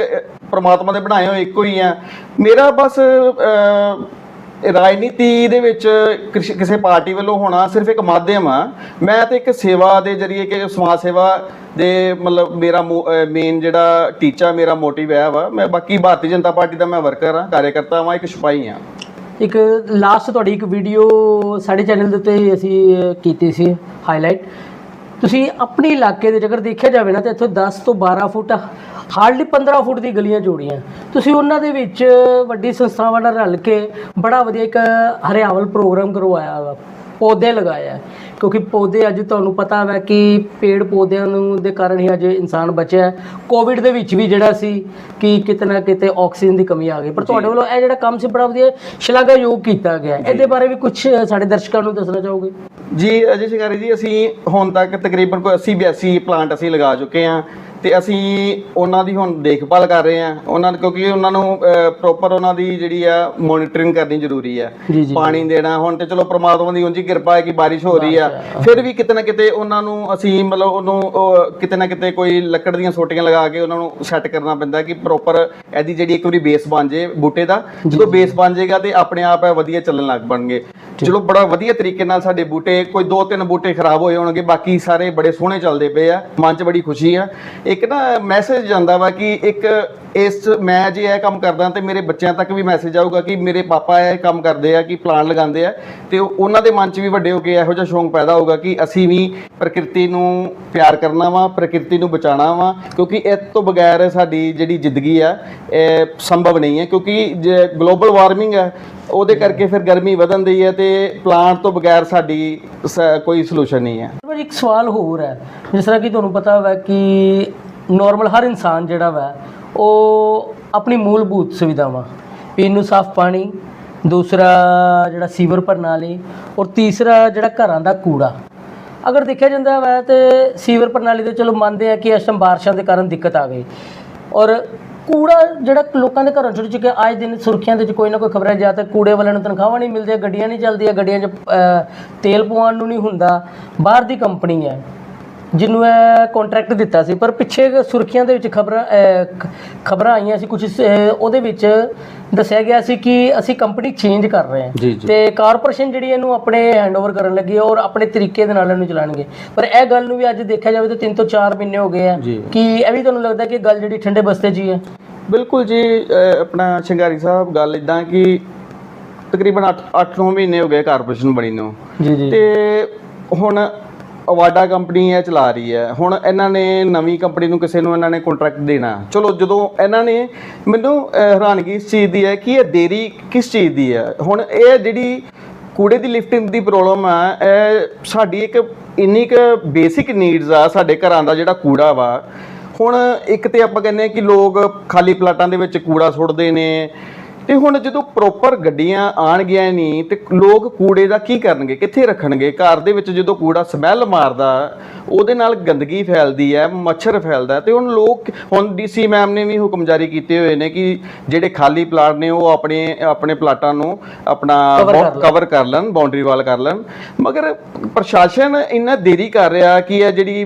ਪ੍ਰਮਾਤਮਾ ਦੇ ਬਣਾਏ ਹੋਏ ਇੱਕੋ ਹੀ ਆ। ਮੇਰਾ ਬਸ ਰਾਜਨੀਤੀ ਦੇ ਵਿੱਚ ਕਿਸ- ਕਿਸੇ ਪਾਰਟੀ ਵੱਲੋਂ ਹੋਣਾ ਸਿਰਫ ਇੱਕ ਮਾਧਿਅਮ ਆ। ਮੈਂ ਤਾਂ ਇੱਕ ਸੇਵਾ ਦੇ ਜਰੀਏ ਕਿ ਸਮਾਜ ਸੇਵਾ ਦੇ ਮਤਲਬ ਮੇਰਾ ਮੇਨ ਜਿਹੜਾ ਟੀਚਾ ਮੇਰਾ ਮੋਟਿਵ ਹੈ ਵਾ। ਮੈਂ ਬਾਕੀ ਭਾਰਤੀ ਜਨਤਾ ਪਾਰਟੀ ਦਾ ਮੈਂ ਵਰਕਰ ਹਾਂ ਕਾਰਜਕਰਤਾ ਵਾਂ ਇੱਕ ਸਿਪਾਹੀ ਹਾਂ। ਇੱਕ ਲਾਸਟ ਤੁਹਾਡੀ ਇੱਕ ਵੀਡੀਓ ਸਾਡੇ ਚੈਨਲ ਦੇ ਉੱਤੇ ਅਸੀਂ ਅਹ, ਕੀਤੀ ਸੀ ਹਾਈਲਾਈਟ ਤੁਸੀਂ ਆਪਣੇ ਇਲਾਕੇ ਦੇ ਜੇਕਰ ਦੇਖਿਆ ਜਾਵੇ ਨਾ, ਤੇ ਇੱਥੋਂ 10 ਤੋਂ 12 ਫੁੱਟ, ਹਾਰਡਲੀ 15 ਫੁੱਟ ਦੀ ਗਲੀਆਂ ਜੋੜੀਆਂ। ਤੁਸੀਂ ਉਹਨਾਂ ਦੇ ਵਿੱਚ ਵੱਡੀ ਸੰਸਥਾਵਾਂ ਨਾਲ ਰਲ ਕੇ ਬੜਾ ਵਧੀਆ ਇੱਕ ਹਰਿਆਵਲ ਪ੍ਰੋਗਰਾਮ ਕਰਵਾਇਆ ਵਾ, ਪੌਦੇ ਲਗਾਇਆ। ਕਿਉਂਕਿ ਪੌਦੇ ਅੱਜ ਤੁਹਾਨੂੰ ਪਤਾ ਹੈ ਕਿ ਪੇੜ ਪੌਦਿਆਂ ਨੂੰ ਦੇ ਕਾਰਨ ਹੀ ਅੱਜ ਇਨਸਾਨ ਬਚਿਆ ਕੋਵਿਡ ਦੇ ਵਿੱਚ ਵੀ ਜਿਹੜਾ ਸੀ ਕਿ ਕਿਤੇ ਨਾ ਕਿਤੇ ਆਕਸੀਜਨ ਦੀ ਕਮੀ ਆ ਗਈ। ਪਰ ਤੁਹਾਡੇ ਵੱਲੋਂ ਇਹ ਜਿਹੜਾ ਕੰਮ ਸੀ ਬੜਾ ਵਧੀਆ ਸ਼ਲਾਘਾਯੋਗ ਕੀਤਾ ਗਿਆ ਇਹਦੇ ਬਾਰੇ ਵੀ ਕੁਝ ਸਾਡੇ ਦਰਸ਼ਕਾਂ ਨੂੰ ਦੱਸਣਾ ਚਾਹੋਗੇ? ਜੀ ਅਜੇ ਸ਼ਿਕਾਰੀ ਜੀ ਅਸੀਂ ਹੁਣ ਤੱਕ ਤਕਰੀਬਨ ਕੋਈ 80 82 ਪਲਾਂਟ ਅਸੀਂ ਲਗਾ ਚੁੱਕੇ ਹਾਂ। ਤੇ ਅਸੀਂ ਉਹਨਾਂ ਦੀ ਹੁਣ ਦੇਖਭਾਲ ਕਰ ਰਹੇ ਹਾਂ। ਉਹਨਾਂ ਨੂੰ ਕਿਉਂਕਿ ਉਹਨਾਂ ਨੂੰ ਪ੍ਰੋਪਰ ਉਹਨਾਂ ਦੀ ਜਿਹੜੀ ਆ ਮੋਨੀਟਰਿੰਗ ਕਰਨੀ ਜ਼ਰੂਰੀ ਆ। ਪਾਣੀ ਦੇਣਾ ਹੁਣ ਤੇ ਚਲੋ ਪ੍ਰਮਾਤਮਾ ਦੀ ਉਂਝ ਕਿਰਪਾ ਹੈ ਕਿ ਬਾਰਿਸ਼ ਹੋ ਰਹੀ ਆ। ਫਿਰ ਵੀ ਕਿਤੇ ਨਾ ਕਿਤੇ ਉਹਨਾਂ ਨੂੰ ਅਸੀਂ ਮਤਲਬ ਉਹਨੂੰ ਉਹ, ਕਿਤੇ ਨਾ ਕਿਤੇ ਕੋਈ ਲੱਕੜ ਦੀਆਂ ਸੋਟੀਆਂ ਲਗਾ ਕੇ ਉਹਨਾਂ ਨੂੰ ਸੈੱਟ ਕਰਨਾ ਪੈਂਦਾ ਕਿ ਪ੍ਰੋਪਰ ਇਹਦੀ ਜਿਹੜੀ ਇੱਕ ਵਾਰੀ ਬੇਸ ਬਣ ਜੇ ਬੂਟੇ ਦਾ। ਜਦੋਂ ਬੇਸ ਬਣ ਜਾਏਗਾ ਤੇ ਆਪਣੇ ਆਪ ਵਧੀਆ ਚੱਲਣ ਲੱਗ ਪਣਗੇ ਚਲੋ ਬੜਾ ਵਧੀਆ ਤਰੀਕੇ ਨਾਲ ਸਾਡੇ ਬੂਟੇ, ਕੋਈ ਦੋ ਤਿੰਨ ਬੂਟੇ ਖਰਾਬ ਹੋਏ ਹੋਣਗੇ, ਬਾਕੀ ਸਾਰੇ ਬੜੇ ਸੋਹਣੇ ਚੱਲਦੇ ਪਏ ਆ, ਮਨ 'ਚ ਬੜੀ ਖੁਸ਼ੀ ਆ। ਇੱਕ ਨਾ ਮੈਸੇਜ ਜਾਂਦਾ ਵਾ ਕਿ ਇੱਕ ਇਸ ਮੈਂ ਜੇ ਇਹ ਕੰਮ ਕਰਦਾ ਤੇ ਮੇਰੇ ਬੱਚਿਆਂ ਤੱਕ ਵੀ ਮੈਸੇਜ ਆਊਗਾ ਕਿ ਮੇਰੇ ਪਾਪਾ ਇਹ ਕੰਮ ਕਰਦੇ ਆ, ਕਿ ਪਲਾਨ ਲਗਾਉਂਦੇ ਆ ਤੇ ਉਹਨਾਂ ਦੇ ਮਨ 'ਚ ਵੀ ਵੱਡੇ ਹੋ ਕੇ ਇਹੋ ਜਿਹਾ ਸ਼ੌਂਕ ਪੈਦਾ ਹੋਊਗਾ ਕਿ ਅਸੀਂ ਵੀ ਪ੍ਰਕਿਰਤੀ ਨੂੰ ਪਿਆਰ ਕਰਨਾ ਵਾ, ਪ੍ਰਕਿਰਤੀ ਨੂੰ ਬਚਾਉਣਾ ਵਾ, ਕਿਉਂਕਿ ਇਸ ਤੋਂ ਬਗੈਰ ਸਾਡੀ ਜਿਹੜੀ ਜ਼ਿੰਦਗੀ ਆ, ਇਹ ਸੰਭਵ ਨਹੀਂ ਹੈ, ਕਿਉਂਕਿ ਜੇ ਗਲੋਬਲ ਵਾਰਮਿੰਗ ਹੈ ਉਹਦੇ ਕਰਕੇ ਫਿਰ ਗਰਮੀ ਵਧਣ ਦੀ ਹੈ ਤੇ ਪਲਾਂਟ ਤੋਂ ਬਗੈਰ ਸਾਡੀ ਸ- ਕੋਈ ਸੋਲੂਸ਼ਨ ਨਹੀਂ ਹੈ। ਪਰ ਇੱਕ ਸਵਾਲ ਹੋਰ ਹੈ, ਜਿਸ ਤਰ੍ਹਾਂ ਕਿ ਤੁਹਾਨੂੰ ਪਤਾ ਹੋਵੇ ਕਿ ਨਾਰਮਲ ਹਰ ਇਨਸਾਨ ਜਿਹੜਾ ਵਾ ਉਹ ਆਪਣੀ ਮੂਲਭੂਤ ਸੁਵਿਧਾਵਾਂ, ਪੀਣ ਨੂੰ ਸਾਫ਼ ਪਾਣੀ, ਦੂਸਰਾ ਜਿਹੜਾ ਸੀਵਰ ਪ੍ਰਣਾਲੀ ਔਰ ਤੀਸਰਾ ਜਿਹੜਾ ਘਰਾਂ ਦਾ ਕੂੜਾ। ਅਗਰ ਦੇਖਿਆ ਜਾਂਦਾ ਵਾ ਤੇ ਸੀਵਰ ਪ੍ਰਣਾਲੀ ਦੇ ਚਲੋ ਮੰਨਦੇ ਆ ਕਿ ਇਸ ਟਾਈਮ ਬਾਰਿਸ਼ਾਂ ਦੇ ਕਾਰਨ ਦਿੱਕਤ ਆ ਗਈ। ਔਰ ਕੂੜਾ ਜਿਹੜਾ ਲੋਕਾਂ ਦੇ ਘਰਾਂ ਛੁੱਟ ਚੁੱਕਿਆ ਅੱਜ ਦਿਨ ਸੁਰਖੀਆਂ ਦੇ ਵਿੱਚ ਕੋਈ ਨਾ ਕੋਈ ਖਬਰਾਂ ਜਾਂ ਤਾਂ ਕੂੜੇ ਵਾਲਿਆਂ ਨੂੰ ਤਨਖਾਹਾਂ ਨਹੀਂ ਮਿਲਦੀਆਂ, ਗੱਡੀਆਂ ਨਹੀਂ ਚੱਲਦੀਆਂ, ਗੱਡੀਆਂ 'ਚ ਤੇਲ ਪਵਾਉਣ ਨੂੰ ਨਹੀਂ ਹੁੰਦਾ, ਬਾਹਰ ਦੀ ਕੰਪਨੀ ਹੈ। ਜਿਹਨੂੰ ਇਹ ਕੰਟਰੈਕਟ ਦਿੱਤਾ ਸੀ ਪਰ ਪਿੱਛੇ ਸੁਰਖੀਆਂ ਦੇ ਵਿੱਚ ਖਬਰਾਂ ਖਬਰਾਂ ਆਈਆਂ ਸੀ ਕੁਝ ਉਹਦੇ ਵਿੱਚ ਦੱਸਿਆ ਗਿਆ ਸੀ ਕਿ ਅਸੀਂ ਕੰਪਨੀ ਚੇਂਜ ਕਰ ਰਹੇ ਹਾਂ। ਤੇ ਕਾਰਪੋਰੇਸ਼ਨ ਜਿਹੜੀ ਇਹਨੂੰ ਆਪਣੇ ਹੈਂਡਓਵਰ ਕਰਨ ਲੱਗੀ ਹੈ ਔਰ ਆਪਣੇ ਤਰੀਕੇ ਦੇ ਨਾਲ ਇਹਨੂੰ ਚਲਾਣਗੇ ਪਰ ਇਹ ਗੱਲ ਨੂੰ ਵੀ ਅੱਜ ਦੇਖਿਆ ਜਾਵੇ ਤਾਂ 3 ਤੋਂ 4 ਮਹੀਨੇ ਹੋ ਗਏ ਆ। ਕਿ ਇਹ ਵੀ ਤੁਹਾਨੂੰ ਲੱਗਦਾ ਕਿ ਗੱਲ ਜਿਹੜੀ ਠੰਡੇ ਬਸਤੇ 'ਚ ਹੀ ਹੈ? ਬਿਲਕੁਲ ਜੀ ਆਪਣਾ ਸ਼ਿੰਗਾਰੀ ਸਾਹਿਬ ਗੱਲ ਇਦਾਂ ਕਿ ਤਕਰੀਬਨ 8 8-9 ਮਹੀਨੇ ਹੋ ਗਏ ਕਾਰਪੋਰੇਸ਼ਨ ਬਣੀ ਨੂੰ। ਜੀ ਜੀ। ਤੇ ਹੁਣ ਅਵਾਡਾ ਕੰਪਨੀ ਇਹ ਚਲਾ ਰਹੀ ਹੈ। ਹੁਣ ਇਹਨਾਂ ਨੇ ਨਵੀਂ ਕੰਪਨੀ ਨੂੰ ਕਿਸੇ ਨੂੰ ਇਹਨਾਂ ਨੇ ਕੰਟਰੈਕਟ ਦੇਣਾ। ਚਲੋ, ਜਦੋਂ ਇਹਨਾਂ ਨੇ ਮੈਨੂੰ ਹੈਰਾਨਗੀ ਇਸ ਚੀਜ਼ ਦੀ ਹੈ ਕਿ ਇਹ ਦੇਰੀ ਕਿਸ ਚੀਜ਼ ਦੀ ਹੈ? ਹੁਣ ਇਹ ਜਿਹੜੀ ਕੂੜੇ ਦੀ ਲਿਫਟਿੰਗ ਦੀ ਪ੍ਰੋਬਲਮ ਆ, ਇਹ ਸਾਡੀ ਇੱਕ ਇੰਨੀ ਕੁ ਬੇਸਿਕ ਨੀਡਸ ਆ, ਸਾਡੇ ਘਰਾਂ ਦਾ ਜਿਹੜਾ ਕੂੜਾ ਵਾ। ਹੁਣ ਇੱਕ ਤੇ ਆਪਾਂ ਕਹਿੰਦੇ ਆ ਕਿ ਲੋਕ ਖਾਲੀ ਪਲਾਟਾਂ ਦੇ ਵਿੱਚ ਕੂੜਾ ਸੁੱਟਦੇ ਨੇ ਤੇ ਹੁਣ ਜਦੋਂ ਪ੍ਰੋਪਰ ਗੱਡੀਆਂ ਆਣਗੀਆਂ ਨਹੀਂ ਤੇ ਲੋਕ ਕੂੜੇ ਦਾ ਕੀ ਕਰਨਗੇ? ਕਿੱਥੇ ਰੱਖਣਗੇ? ਘਰ ਦੇ ਵਿੱਚ ਜਦੋਂ ਕੂੜਾ ਸਮੈਲ ਮਾਰਦਾ ਉਹਦੇ ਨਾਲ ਗੰਦਗੀ ਫੈਲਦੀ ਹੈ ਮੱਛਰ ਫੈਲਦਾ ਤੇ ਹੁਣ ਲੋਕ ਹੁਣ ਡੀਸੀ ਮੈਮ ਨੇ ਵੀ ਹੁਕਮ ਜਾਰੀ ਕੀਤੇ ਹੋਏ ਨੇ ਕਿ ਜਿਹੜੇ ਖਾਲੀ ਪਲਾਟ ਨੇ ਉਹ ਆਪਣੇ ਆਪਣੇ ਪਲਾਟਾਂ ਨੂੰ ਆਪਣਾ। ਕਵਰ ਕਰ ਲੈਣ। ਬਾਉਂਡਰੀ ਵਾਲ ਕਰ ਲੈਣ। ਮਗਰ ਪ੍ਰਸ਼ਾਸਨ ਇੰਨਾ ਦੇਰੀ ਕਰ ਰਿਹਾ ਕਿ ਇਹ ਜਿਹੜੀ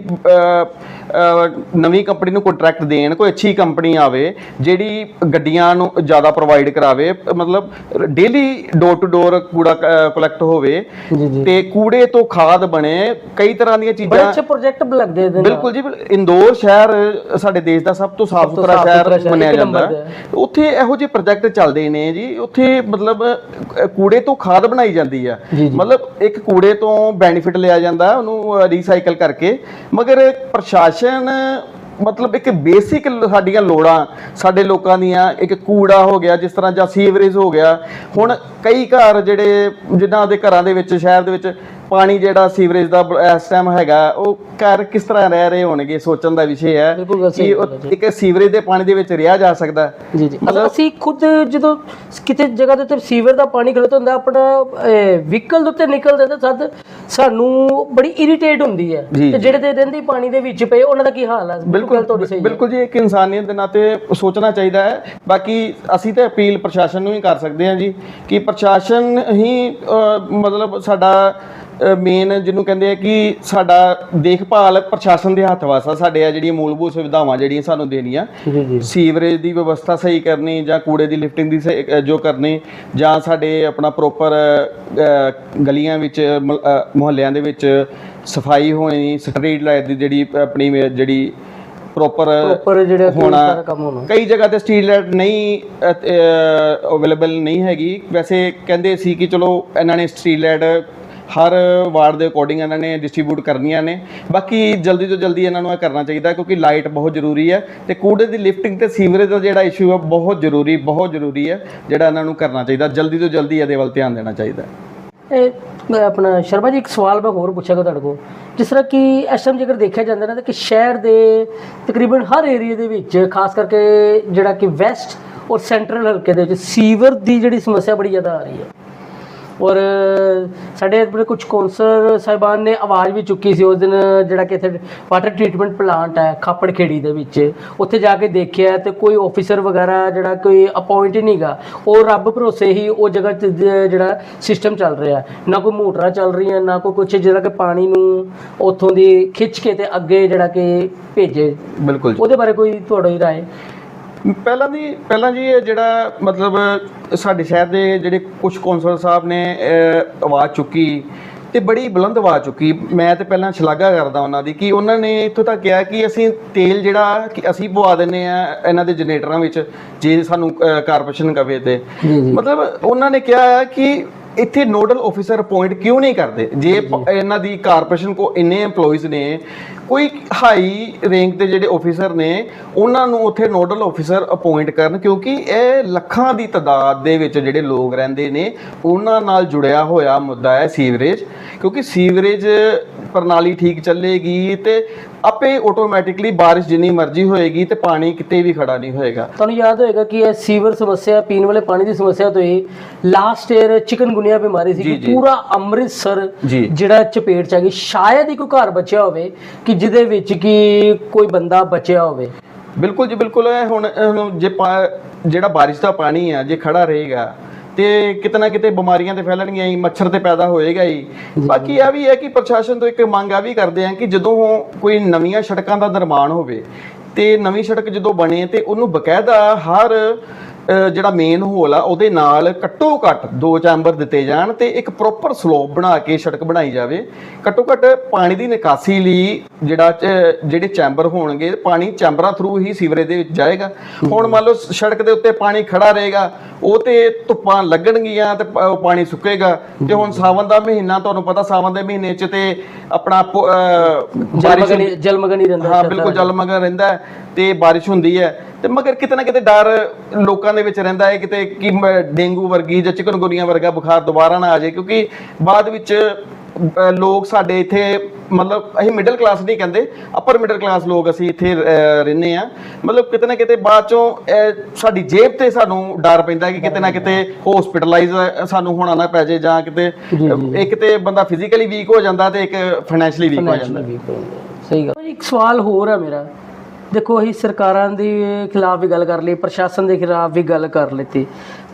ਨਵੀਂ ਕੰਪਨੀ ਨੂੰ ਕੰਟਰੈਕਟ ਦੇਣ ਕੋਈ ਅੱਛੀ ਕੰਪਨੀ ਆਵੇ ਜਿਹੜੀ ਗੱਡੀਆਂ ਨੂੰ ਜ਼ਿਆਦਾ ਪ੍ਰੋਵਾਈਡ ਕਰਾਵੇ ਮਤਲਬ ਡੇਲੀ ਡੋਰ ਟੂ ਡੋਰ ਕੂੜਾ ਕਲੈਕਟ ਹੋਵੇ ਤੇ ਕੂੜੇ ਤੋਂ ਖਾਦ ਬਣੇ ਕਈ ਤਰ੍ਹਾਂ ਦੀਆਂ ਬੜੇ ਚੀਜ਼ਾਂ ਅੱਛੇ ਪ੍ਰੋਜੈਕਟ ਲੱਗਦੇ ਨਾਲ। ਬਿਲਕੁਲ ਜੀ ਇੰਦੌਰ ਸ਼ਹਿਰ ਸਾਡੇ ਦੇਸ਼ ਦਾ ਸਭ ਤੋਂ ਸਾਫ਼ ਸੁਥਰਾ ਸ਼ਹਿਰ ਮੰਨਿਆ ਜਾਂਦਾ। ਉੱਥੇ ਇਹੋ ਜਿਹੇ ਪ੍ਰੋਜੈਕਟ ਚੱਲਦੇ ਨੇ ਜੀ ਉੱਥੇ ਮਤਲਬ ਕੂੜੇ ਤੋਂ ਖਾਦ ਬਣਾਈ ਜਾਂਦੀ ਆ। ਮਤਲਬ ਇੱਕ ਕੂੜੇ ਤੋਂ ਬੈਨੀਫਿਟ ਲਿਆ ਜਾਂਦਾ ਉਹਨੂੰ ਰੀਸਾਈਕਲ ਕਰਕੇ। ਮਗਰ ਪ੍ਰਸ਼ਾਸਨ ਰਾਸ਼ਨ ਮਤਲਬ ਇੱਕ ਬੇਸਿਕ ਸਾਡੀਆਂ ਲੋੜਾਂ, ਸਾਡੇ ਲੋਕਾਂ ਦੀਆਂ, ਇੱਕ ਕੂੜਾ ਹੋ ਗਿਆ, ਜਿਸ ਤਰ੍ਹਾਂ ਜਾਂ ਸੀਵਰੇਜ ਹੋ ਗਿਆ। ਹੁਣ ਕਈ ਘਰ ਜਿਹੜੇ, ਜਿਨ੍ਹਾਂ ਦੇ ਘਰਾਂ ਦੇ ਵਿੱਚ, ਸ਼ਹਿਰ ਦੇ ਵਿੱਚ ਪਾਣੀ ਜਿਹੜਾ ਸੀਵਰੇਜ ਦਾ ਇਸ ਟਾਈਮ ਹੈਗਾ ਉਹ ਘਰ ਕਿਸ ਤਰ੍ਹਾਂ ਰਹਿ ਰਹੇ ਹੋਣਗੇ ਸੋਚਣ ਦਾ ਵਿਸ਼ੇ ਹੈ ਕਿ ਉਹ ਇੱਕ ਸੀਵਰੇਜ ਦੇ ਪਾਣੀ ਦੇ ਵਿੱਚ ਰਿਹਾ ਜਾ ਸਕਦਾ। ਜੀ ਜੀ। ਮਤਲਬ ਅਸੀਂ ਖੁਦ ਜਦੋਂ ਕਿਤੇ ਜਗ੍ਹਾ ਦੇ ਉੱਤੇ ਸੀਵਰ ਦਾ ਪਾਣੀ ਖੜਤ ਹੁੰਦਾ ਆਪਣਾ ਵਹੀਕਲ ਦੇ ਉੱਤੇ ਨਿਕਲਦੇ ਤਾਂ ਸਦ ਸਾਨੂੰ ਬੜੀ ਇਰੀਟੇਟ ਹੁੰਦੀ ਹੈ ਤੇ ਜਿਹੜੇ ਤੇ ਰਹਿੰਦੇ ਪਾਣੀ ਦੇ ਵਿੱਚ ਪਏ ਉਹਨਾਂ ਦਾ ਕੀ ਹਾਲ ਹੈ? ਬਿਲਕੁਲ ਤੁਹਾਡੀ ਸਹੀ ਬਿਲਕੁਲ ਜੀ ਇੱਕ ਇਨਸਾਨੀਅਤ ਦੇ ਨਾਤੇ ਸੋਚਣਾ ਚਾਹੀਦਾ ਹੈ। ਬਾਕੀ ਅਸੀਂ ਤਾਂ ਅਪੀਲ ਪ੍ਰਸ਼ਾਸਨ ਨੂੰ ਹੀ ਕਰ ਸਕਦੇ ਹਾਂ ਜੀ ਕਿ ਪ੍ਰਸ਼ਾਸਨ ਹੀ ਮਤਲਬ ਸਾਡਾ ਮੇਨ ਜਿਹਨੂੰ ਕਹਿੰਦੇ ਆ ਕਿ ਸਾਡਾ ਦੇਖਭਾਲ ਪ੍ਰਸ਼ਾਸਨ ਦੇ ਹੱਥ ਵਾਸਾ ਸਾਡੇ ਆ ਜਿਹੜੀਆਂ ਮੂਲਭੂਤ ਸੁਵਿਧਾਵਾਂ ਜਿਹੜੀਆਂ ਸਾਨੂੰ ਦੇਣੀਆਂ। ਸੀਵਰੇਜ ਦੀ ਵਿਵਸਥਾ ਸਹੀ ਕਰਨੀ ਜਾਂ ਕੂੜੇ ਦੀ ਲਿਫਟਿੰਗ ਦੀ ਜੋ ਕਰਨੀ ਜਾਂ ਸਾਡੇ ਆਪਣਾ ਪ੍ਰੋਪਰ ਗਲੀਆਂ ਵਿੱਚ ਮੁਹੱਲਿਆਂ ਦੇ ਵਿੱਚ ਸਫ਼ਾਈ ਹੋਣੀ ਸਟਰੀਟ ਲਾਈਟ ਦੀ ਜਿਹੜੀ ਆਪਣੀ ਜਿਹੜੀ ਪ੍ਰੋਪਰ ਉੱਪਰ ਜਿਹੜਾ ਹੋਣਾ। ਕਈ ਜਗ੍ਹਾ ਤੇ ਸਟਰੀਟ ਲਾਈਟ ਨਹੀਂ ਅਵੇਲੇਬਲ ਨਹੀਂ ਹੈਗੀ। ਵੈਸੇ ਕਹਿੰਦੇ ਸੀ ਕਿ ਚਲੋ ਇਹਨਾਂ ਨੇ ਸਟਰੀਟ ਲਾਈਟ ਹਰ ਵਾਰਡ ਦੇ ਅਕੋਰਡਿੰਗ ਇਹਨਾਂ ਨੇ ਡਿਸਟ੍ਰੀਬਿਊਟ ਕਰਨੀਆਂ ਨੇ। ਬਾਕੀ ਜਲਦੀ ਤੋਂ ਜਲਦੀ ਇਹਨਾਂ ਨੂੰ ਇਹ ਕਰਨਾ ਚਾਹੀਦਾ ਕਿਉਂਕਿ ਲਾਈਟ ਬਹੁਤ ਜ਼ਰੂਰੀ ਹੈ ਤੇ ਕੂੜੇ ਦੀ ਲਿਫਟਿੰਗ ਤੇ ਸੀਵਰੇਜ ਦਾ ਜਿਹੜਾ ਇਸ਼ੂ ਹੈ ਬਹੁਤ ਜ਼ਰੂਰੀ ਬਹੁਤ ਜ਼ਰੂਰੀ ਹੈ ਜਿਹੜਾ ਇਹਨਾਂ ਨੂੰ ਕਰਨਾ ਚਾਹੀਦਾ। ਜਲਦੀ ਤੋਂ ਜਲਦੀ ਇਹਦੇ ਵੱਲ ਧਿਆਨ ਦੇਣਾ ਚਾਹੀਦਾ ਇਹ ਮੈਂ ਆਪਣਾ ਸ਼ਰਮਾ ਜੀ, ਇੱਕ ਸਵਾਲ ਮੈਂ ਹੋਰ ਪੁੱਛਾਂਗਾ ਤੁਹਾਡੇ ਕੋਲ। ਜਿਸ ਤਰ੍ਹਾਂ ਕਿ ਇਸ ਟਾਈਮ ਜੇਕਰ ਦੇਖਿਆ ਜਾਂਦਾ ਨਾ, ਤਾਂ ਕਿ ਸ਼ਹਿਰ ਦੇ ਤਕਰੀਬਨ ਹਰ ਏਰੀਆ ਦੇ ਵਿੱਚ, ਖਾਸ ਕਰਕੇ ਜਿਹੜਾ ਕਿ ਵੈਸਟ ਔਰ ਸੈਂਟਰਲ ਹਲਕੇ ਦੇ ਵਿੱਚ ਸੀਵਰ ਦੀ ਜਿਹੜੀ ਸਮੱਸਿਆ ਬੜੀ ਜ਼ਿਆਦਾ ਆ ਰਹੀ ਹੈ। ਔਰ ਸਾਡੇ ਆਪਣੇ ਕੁਝ ਕੌਂਸਲਰ ਸਾਹਿਬਾਨ ਨੇ ਆਵਾਜ਼ ਵੀ ਚੁੱਕੀ ਸੀ ਉਸ ਦਿਨ ਜਿਹੜਾ ਕਿ ਇੱਥੇ ਵਾਟਰ ਟ੍ਰੀਟਮੈਂਟ ਪਲਾਂਟ ਹੈ ਖਾਪੜ ਖੇੜੀ ਦੇ ਵਿੱਚ। ਉੱਥੇ ਜਾ ਕੇ ਦੇਖਿਆ ਤੇ ਕੋਈ ਆਫੀਸਰ ਵਗੈਰਾ ਜਿਹੜਾ ਕੋਈ ਅਪਾਇੰਟ ਨਹੀਂਗਾ ਉਹ ਰੱਬ ਭਰੋਸੇ ਹੀ ਉਹ ਜਗ੍ਹਾ ਜ- ਜਿਹੜਾ ਸਿਸਟਮ ਚੱਲ ਰਿਹਾ। ਨਾ ਕੋਈ ਮੋਟਰਾਂ ਚੱਲ ਰਹੀਆਂ ਨਾ ਕੋਈ ਕੁਛ ਜਿਹੜਾ ਕਿ ਪਾਣੀ ਨੂੰ ਉੱਥੋਂ ਦੀ ਖਿੱਚ ਕੇ ਤੇ ਅੱਗੇ ਜਿਹੜਾ ਕਿ ਭੇਜੇ। ਬਿਲਕੁਲ ਉਹਦੇ ਬਾਰੇ ਕੋਈ ਤੁਹਾਡੀ ਰਾਏ? ਪਹਿਲਾਂ ਦੀ ਪਹਿਲਾਂ ਜੀ ਇਹ ਜਿਹੜਾ ਮਤਲਬ ਸਾਡੇ ਸ਼ਹਿਰ ਦੇ ਜਿਹੜੇ ਕੁਝ ਕੌਂਸਲਰ ਸਾਹਿਬ ਨੇ ਆਵਾਜ਼ ਚੁੱਕੀ ਤੇ ਬੜੀ ਬੁਲੰਦ ਆਵਾਜ਼ ਚੁੱਕੀ। ਮੈਂ ਤੇ ਪਹਿਲਾਂ ਸ਼ਲਾਘਾ ਕਰਦਾ ਉਹਨਾਂ ਦੀ ਕਿ ਉਹਨਾਂ ਨੇ ਇੱਥੋਂ ਤੱਕ ਕਿਹਾ ਕਿ ਅਸੀਂ ਤੇਲ ਜਿਹੜਾ ਕਿ ਅਸੀਂ ਪਵਾ ਦਿੰਨੇ ਆ ਇਹਨਾਂ ਦੇ ਜਨਰੇਟਰਾਂ ਵਿੱਚ ਜੇ ਸਾਨੂੰ ਕਾਰਪੋਰੇਸ਼ਨ ਕਵੇ ਤੇ। ਮਤਲਬ ਉਹਨਾਂ ਨੇ ਕਿਹਾ ਹੈ ਕਿ ਇੱਥੇ ਨੋਡਲ ਆਫੀਸਰ ਅਪਾਇੰਟ ਕਿਉਂ ਨਹੀਂ ਕਰਦੇ? ਜੇ ਇਹਨਾਂ ਦੀ ਕਾਰਪੋਰੇਸ਼ਨ ਕੋ ਇੰਨੇ EMPLOYEES ਨੇ ਕੋਈ ਹਾਈ ਰੈਂਕ ਦੇ ਜਿਹੜੇ ਆਫੀਸਰ ਨੇ ਉਹਨਾਂ ਨੂੰ ਉੱਥੇ ਨੋਡਲ ਆਫੀਸਰ ਅਪਾਇੰਟ ਕਰਨ ਕਿਉਂਕਿ ਇਹ ਲੱਖਾਂ ਦੀ ਤਾਦਾਦ ਦੇ ਵਿੱਚ ਜਿਹੜੇ ਲੋਕ ਰਹਿੰਦੇ ਨੇ ਉਹਨਾਂ ਨਾਲ ਜੁੜਿਆ ਹੋਇਆ ਮੁੱਦਾ ਹੈ ਸੀਵਰੇਜ। ਕਿਉਂਕਿ ਸੀਵਰੇਜ ਪ੍ਰਣਾਲੀ ਠੀਕ ਚੱਲੇਗੀ ਤੇ ਆਪੇ ਆਟੋਮੈਟਿਕਲੀ ਬਾਰਿਸ਼ ਜਿੰਨੀ ਮਰਜ਼ੀ ਹੋਏਗੀ ਤੇ ਪਾਣੀ ਕਿਤੇ ਵੀ ਖੜਾ ਨਹੀਂ ਹੋਏਗਾ ਤੁਹਾਨੂੰ ਯਾਦ ਹੋਏਗਾ ਕਿ ਇਹ ਸੀਵਰ ਸਮੱਸਿਆ ਪੀਣ ਵਾਲੇ ਪਾਣੀ ਦੀ ਸਮੱਸਿਆ ਤੋਂ ਹੀ ਲਾਸਟ ਈਅਰ ਚਿਕਨਗੁਨੀਆ ਬਿਮਾਰੀ ਸੀ ਕਿ। ਪੂਰਾ ਅੰਮ੍ਰਿਤਸਰ। ਜਿਹੜਾ ਚਪੇਟ ਚ ਆ ਗਈ ਸ਼ਾਇਦ ਹੀ ਕੋਈ ਘਰ ਬਚਿਆ ਹੋਵੇ ਕਿ ਜਿਹਦੇ ਵਿੱਚ ਕਿ ਕੋਈ ਬੰਦਾ ਬਚਿਆ ਹੋਵੇ ਬਿਲਕੁਲ ਜੀ ਬਿਲਕੁਲ ਹੁਣ ਜੇ ਜਿਹੜਾ ਬਾਰਿਸ਼ ਦਾ ਪਾਣੀ ਆ ਜੇ ਖੜਾ ਰਹੇਗਾ ਤੇ ਕਿਤੇ ਨਾ ਕਿਤੇ ਬਿਮਾਰੀਆਂ ਤੇ ਫੈਲਣਗੀਆਂ ਹੀ, ਮੱਛਰ ਤੇ ਪੈਦਾ ਹੋਏਗਾ ਹੀ। ਬਾਕੀ ਇਹ ਵੀ ਹੈ ਕਿ ਪ੍ਰਸ਼ਾਸਨ ਤੋਂ ਇੱਕ ਮੰਗ ਆ ਵੀ ਕਰਦੇ ਆ ਕਿ ਜਦੋਂ ਕੋਈ ਨਵੀਆਂ ਸੜਕਾਂ ਦਾ ਨਿਰਮਾਣ ਹੋਵੇ ਤੇ ਨਵੀਂ ਸੜਕ ਜਦੋਂ ਬਣੇ ਤੇ ਉਹਨੂੰ ਬਕਾਇਦਾ ਹਰ ਜਿਹੜਾ ਮੇਨ ਹੋਲ ਆ ਉਹਦੇ ਨਾਲ ਘੱਟੋ ਘੱਟ ਦੋ ਚੈਂਬਰ ਦਿੱਤੇ ਜਾਣ ਤੇ ਇੱਕ ਪ੍ਰੋਪਰ ਸਲੋਪ ਬਣਾ ਕੇ ਸੜਕ ਬਣਾਈ ਜਾਵੇ। ਘੱਟੋ ਘੱਟ ਪਾਣੀ ਦੀ ਨਿਕਾਸੀ ਲਈ ਜਿਹੜਾ ਜਿਹੜੇ ਚੈਂਬਰ ਹੋਣਗੇ ਪਾਣੀ ਚੈਂਬਰਾਂ ਥਰੂ ਹੀ ਸੀਵਰੇਜ ਦੇ ਵਿੱਚ ਜਾਏਗਾ। ਹੁਣ ਮੰਨ ਲਓ ਸੜਕ ਦੇ ਉੱਤੇ ਪਾਣੀ ਖੜਾ ਰਹੇਗਾ ਉਹ ਤੇ ਧੁੱਪਾਂ ਲੱਗਣਗੀਆਂ ਤੇ ਉਹ ਪਾਣੀ ਸੁੱਕੇਗਾ। ਤੇ ਹੁਣ ਸਾਵਨ ਦਾ ਮਹੀਨਾ ਤੁਹਾਨੂੰ ਪਤਾ ਸਾਵਨ ਦੇ ਮਹੀਨੇ 'ਚ ਤੇ ਆਪਣਾ ਜਲਮਗਨ ਰਹਿੰਦਾ ਹਾਂ ਬਿਲਕੁਲ। ਜਲਮਗਨ ਰਹਿੰਦਾ ਤੇ ਬਾਰਿਸ਼ ਹੁੰਦੀ ਹੈ। ਤੇ ਮਗਰ ਕਿਤੇ ਨਾ ਕਿਤੇ ਡਰ ਲੋਕਾਂ ਦੇ ਵਿੱਚ ਰਹਿੰਦਾ ਹੈ ਕਿਤੇ ਕਿ ਡੇਂਗੂ ਵਰਗੀ ਜਾਂ ਚਿਕਨਗੁਨੀਆ ਵਰਗਾ ਬੁਖਾਰ ਦੁਬਾਰਾ ਨਾ ਆ ਜਾਏ ਕਿਉਂਕਿ ਬਾਅਦ ਵਿੱਚ ਲੋਕ ਸਾਡੇ ਇੱਥੇ ਮਤਲਬ ਅਸੀਂ ਮਿਡਲ ਕਲਾਸ ਨਹੀਂ ਕਹਿੰਦੇ ਅਪਰ ਮਿਡਲ ਕਲਾਸ ਲੋਕ ਅਸੀਂ ਇੱਥੇ ਰਹਿੰਦੇ ਆ ਮਤਲਬ ਕਿਤੇ ਨਾ ਕਿਤੇ ਬਾਅਦ ਚੋਂ ਸਾਡੀ ਜੇਬ ਤੇ ਸਾਨੂੰ ਡਰ ਪੈਂਦਾ ਕਿ ਕਿਤੇ ਨਾ ਕਿਤੇ ਹਸਪੀਟਲਾਈਜ਼ ਸਾਨੂੰ ਹੋਣਾ ਨਾ ਪੈ ਜਾਏ ਜਾਂ ਕਿਤੇ ਜੀ, ਇੱਕ ਤੇ ਬੰਦਾ ਫਿਜ਼ੀਕਲੀ ਵੀਕ ਹੋ ਜਾਂਦਾ ਤੇ ਇੱਕ ਫਾਈਨੈਂਸ਼ਲੀ ਵੀਕ ਹੋ ਜਾਂਦਾ। ਸਹੀ ਗੱਲ। ਇੱਕ ਸਵਾਲ ਹੋਰ ਹੈ ਮੇਰਾ। ਦੇਖੋ, ਅਸੀਂ ਸਰਕਾਰਾਂ ਦੇ ਖਿਲਾਫ ਵੀ ਗੱਲ ਕਰ ਲਈ, ਪ੍ਰਸ਼ਾਸਨ ਦੇ ਖਿਲਾਫ ਵੀ ਗੱਲ ਕਰ ਲਈ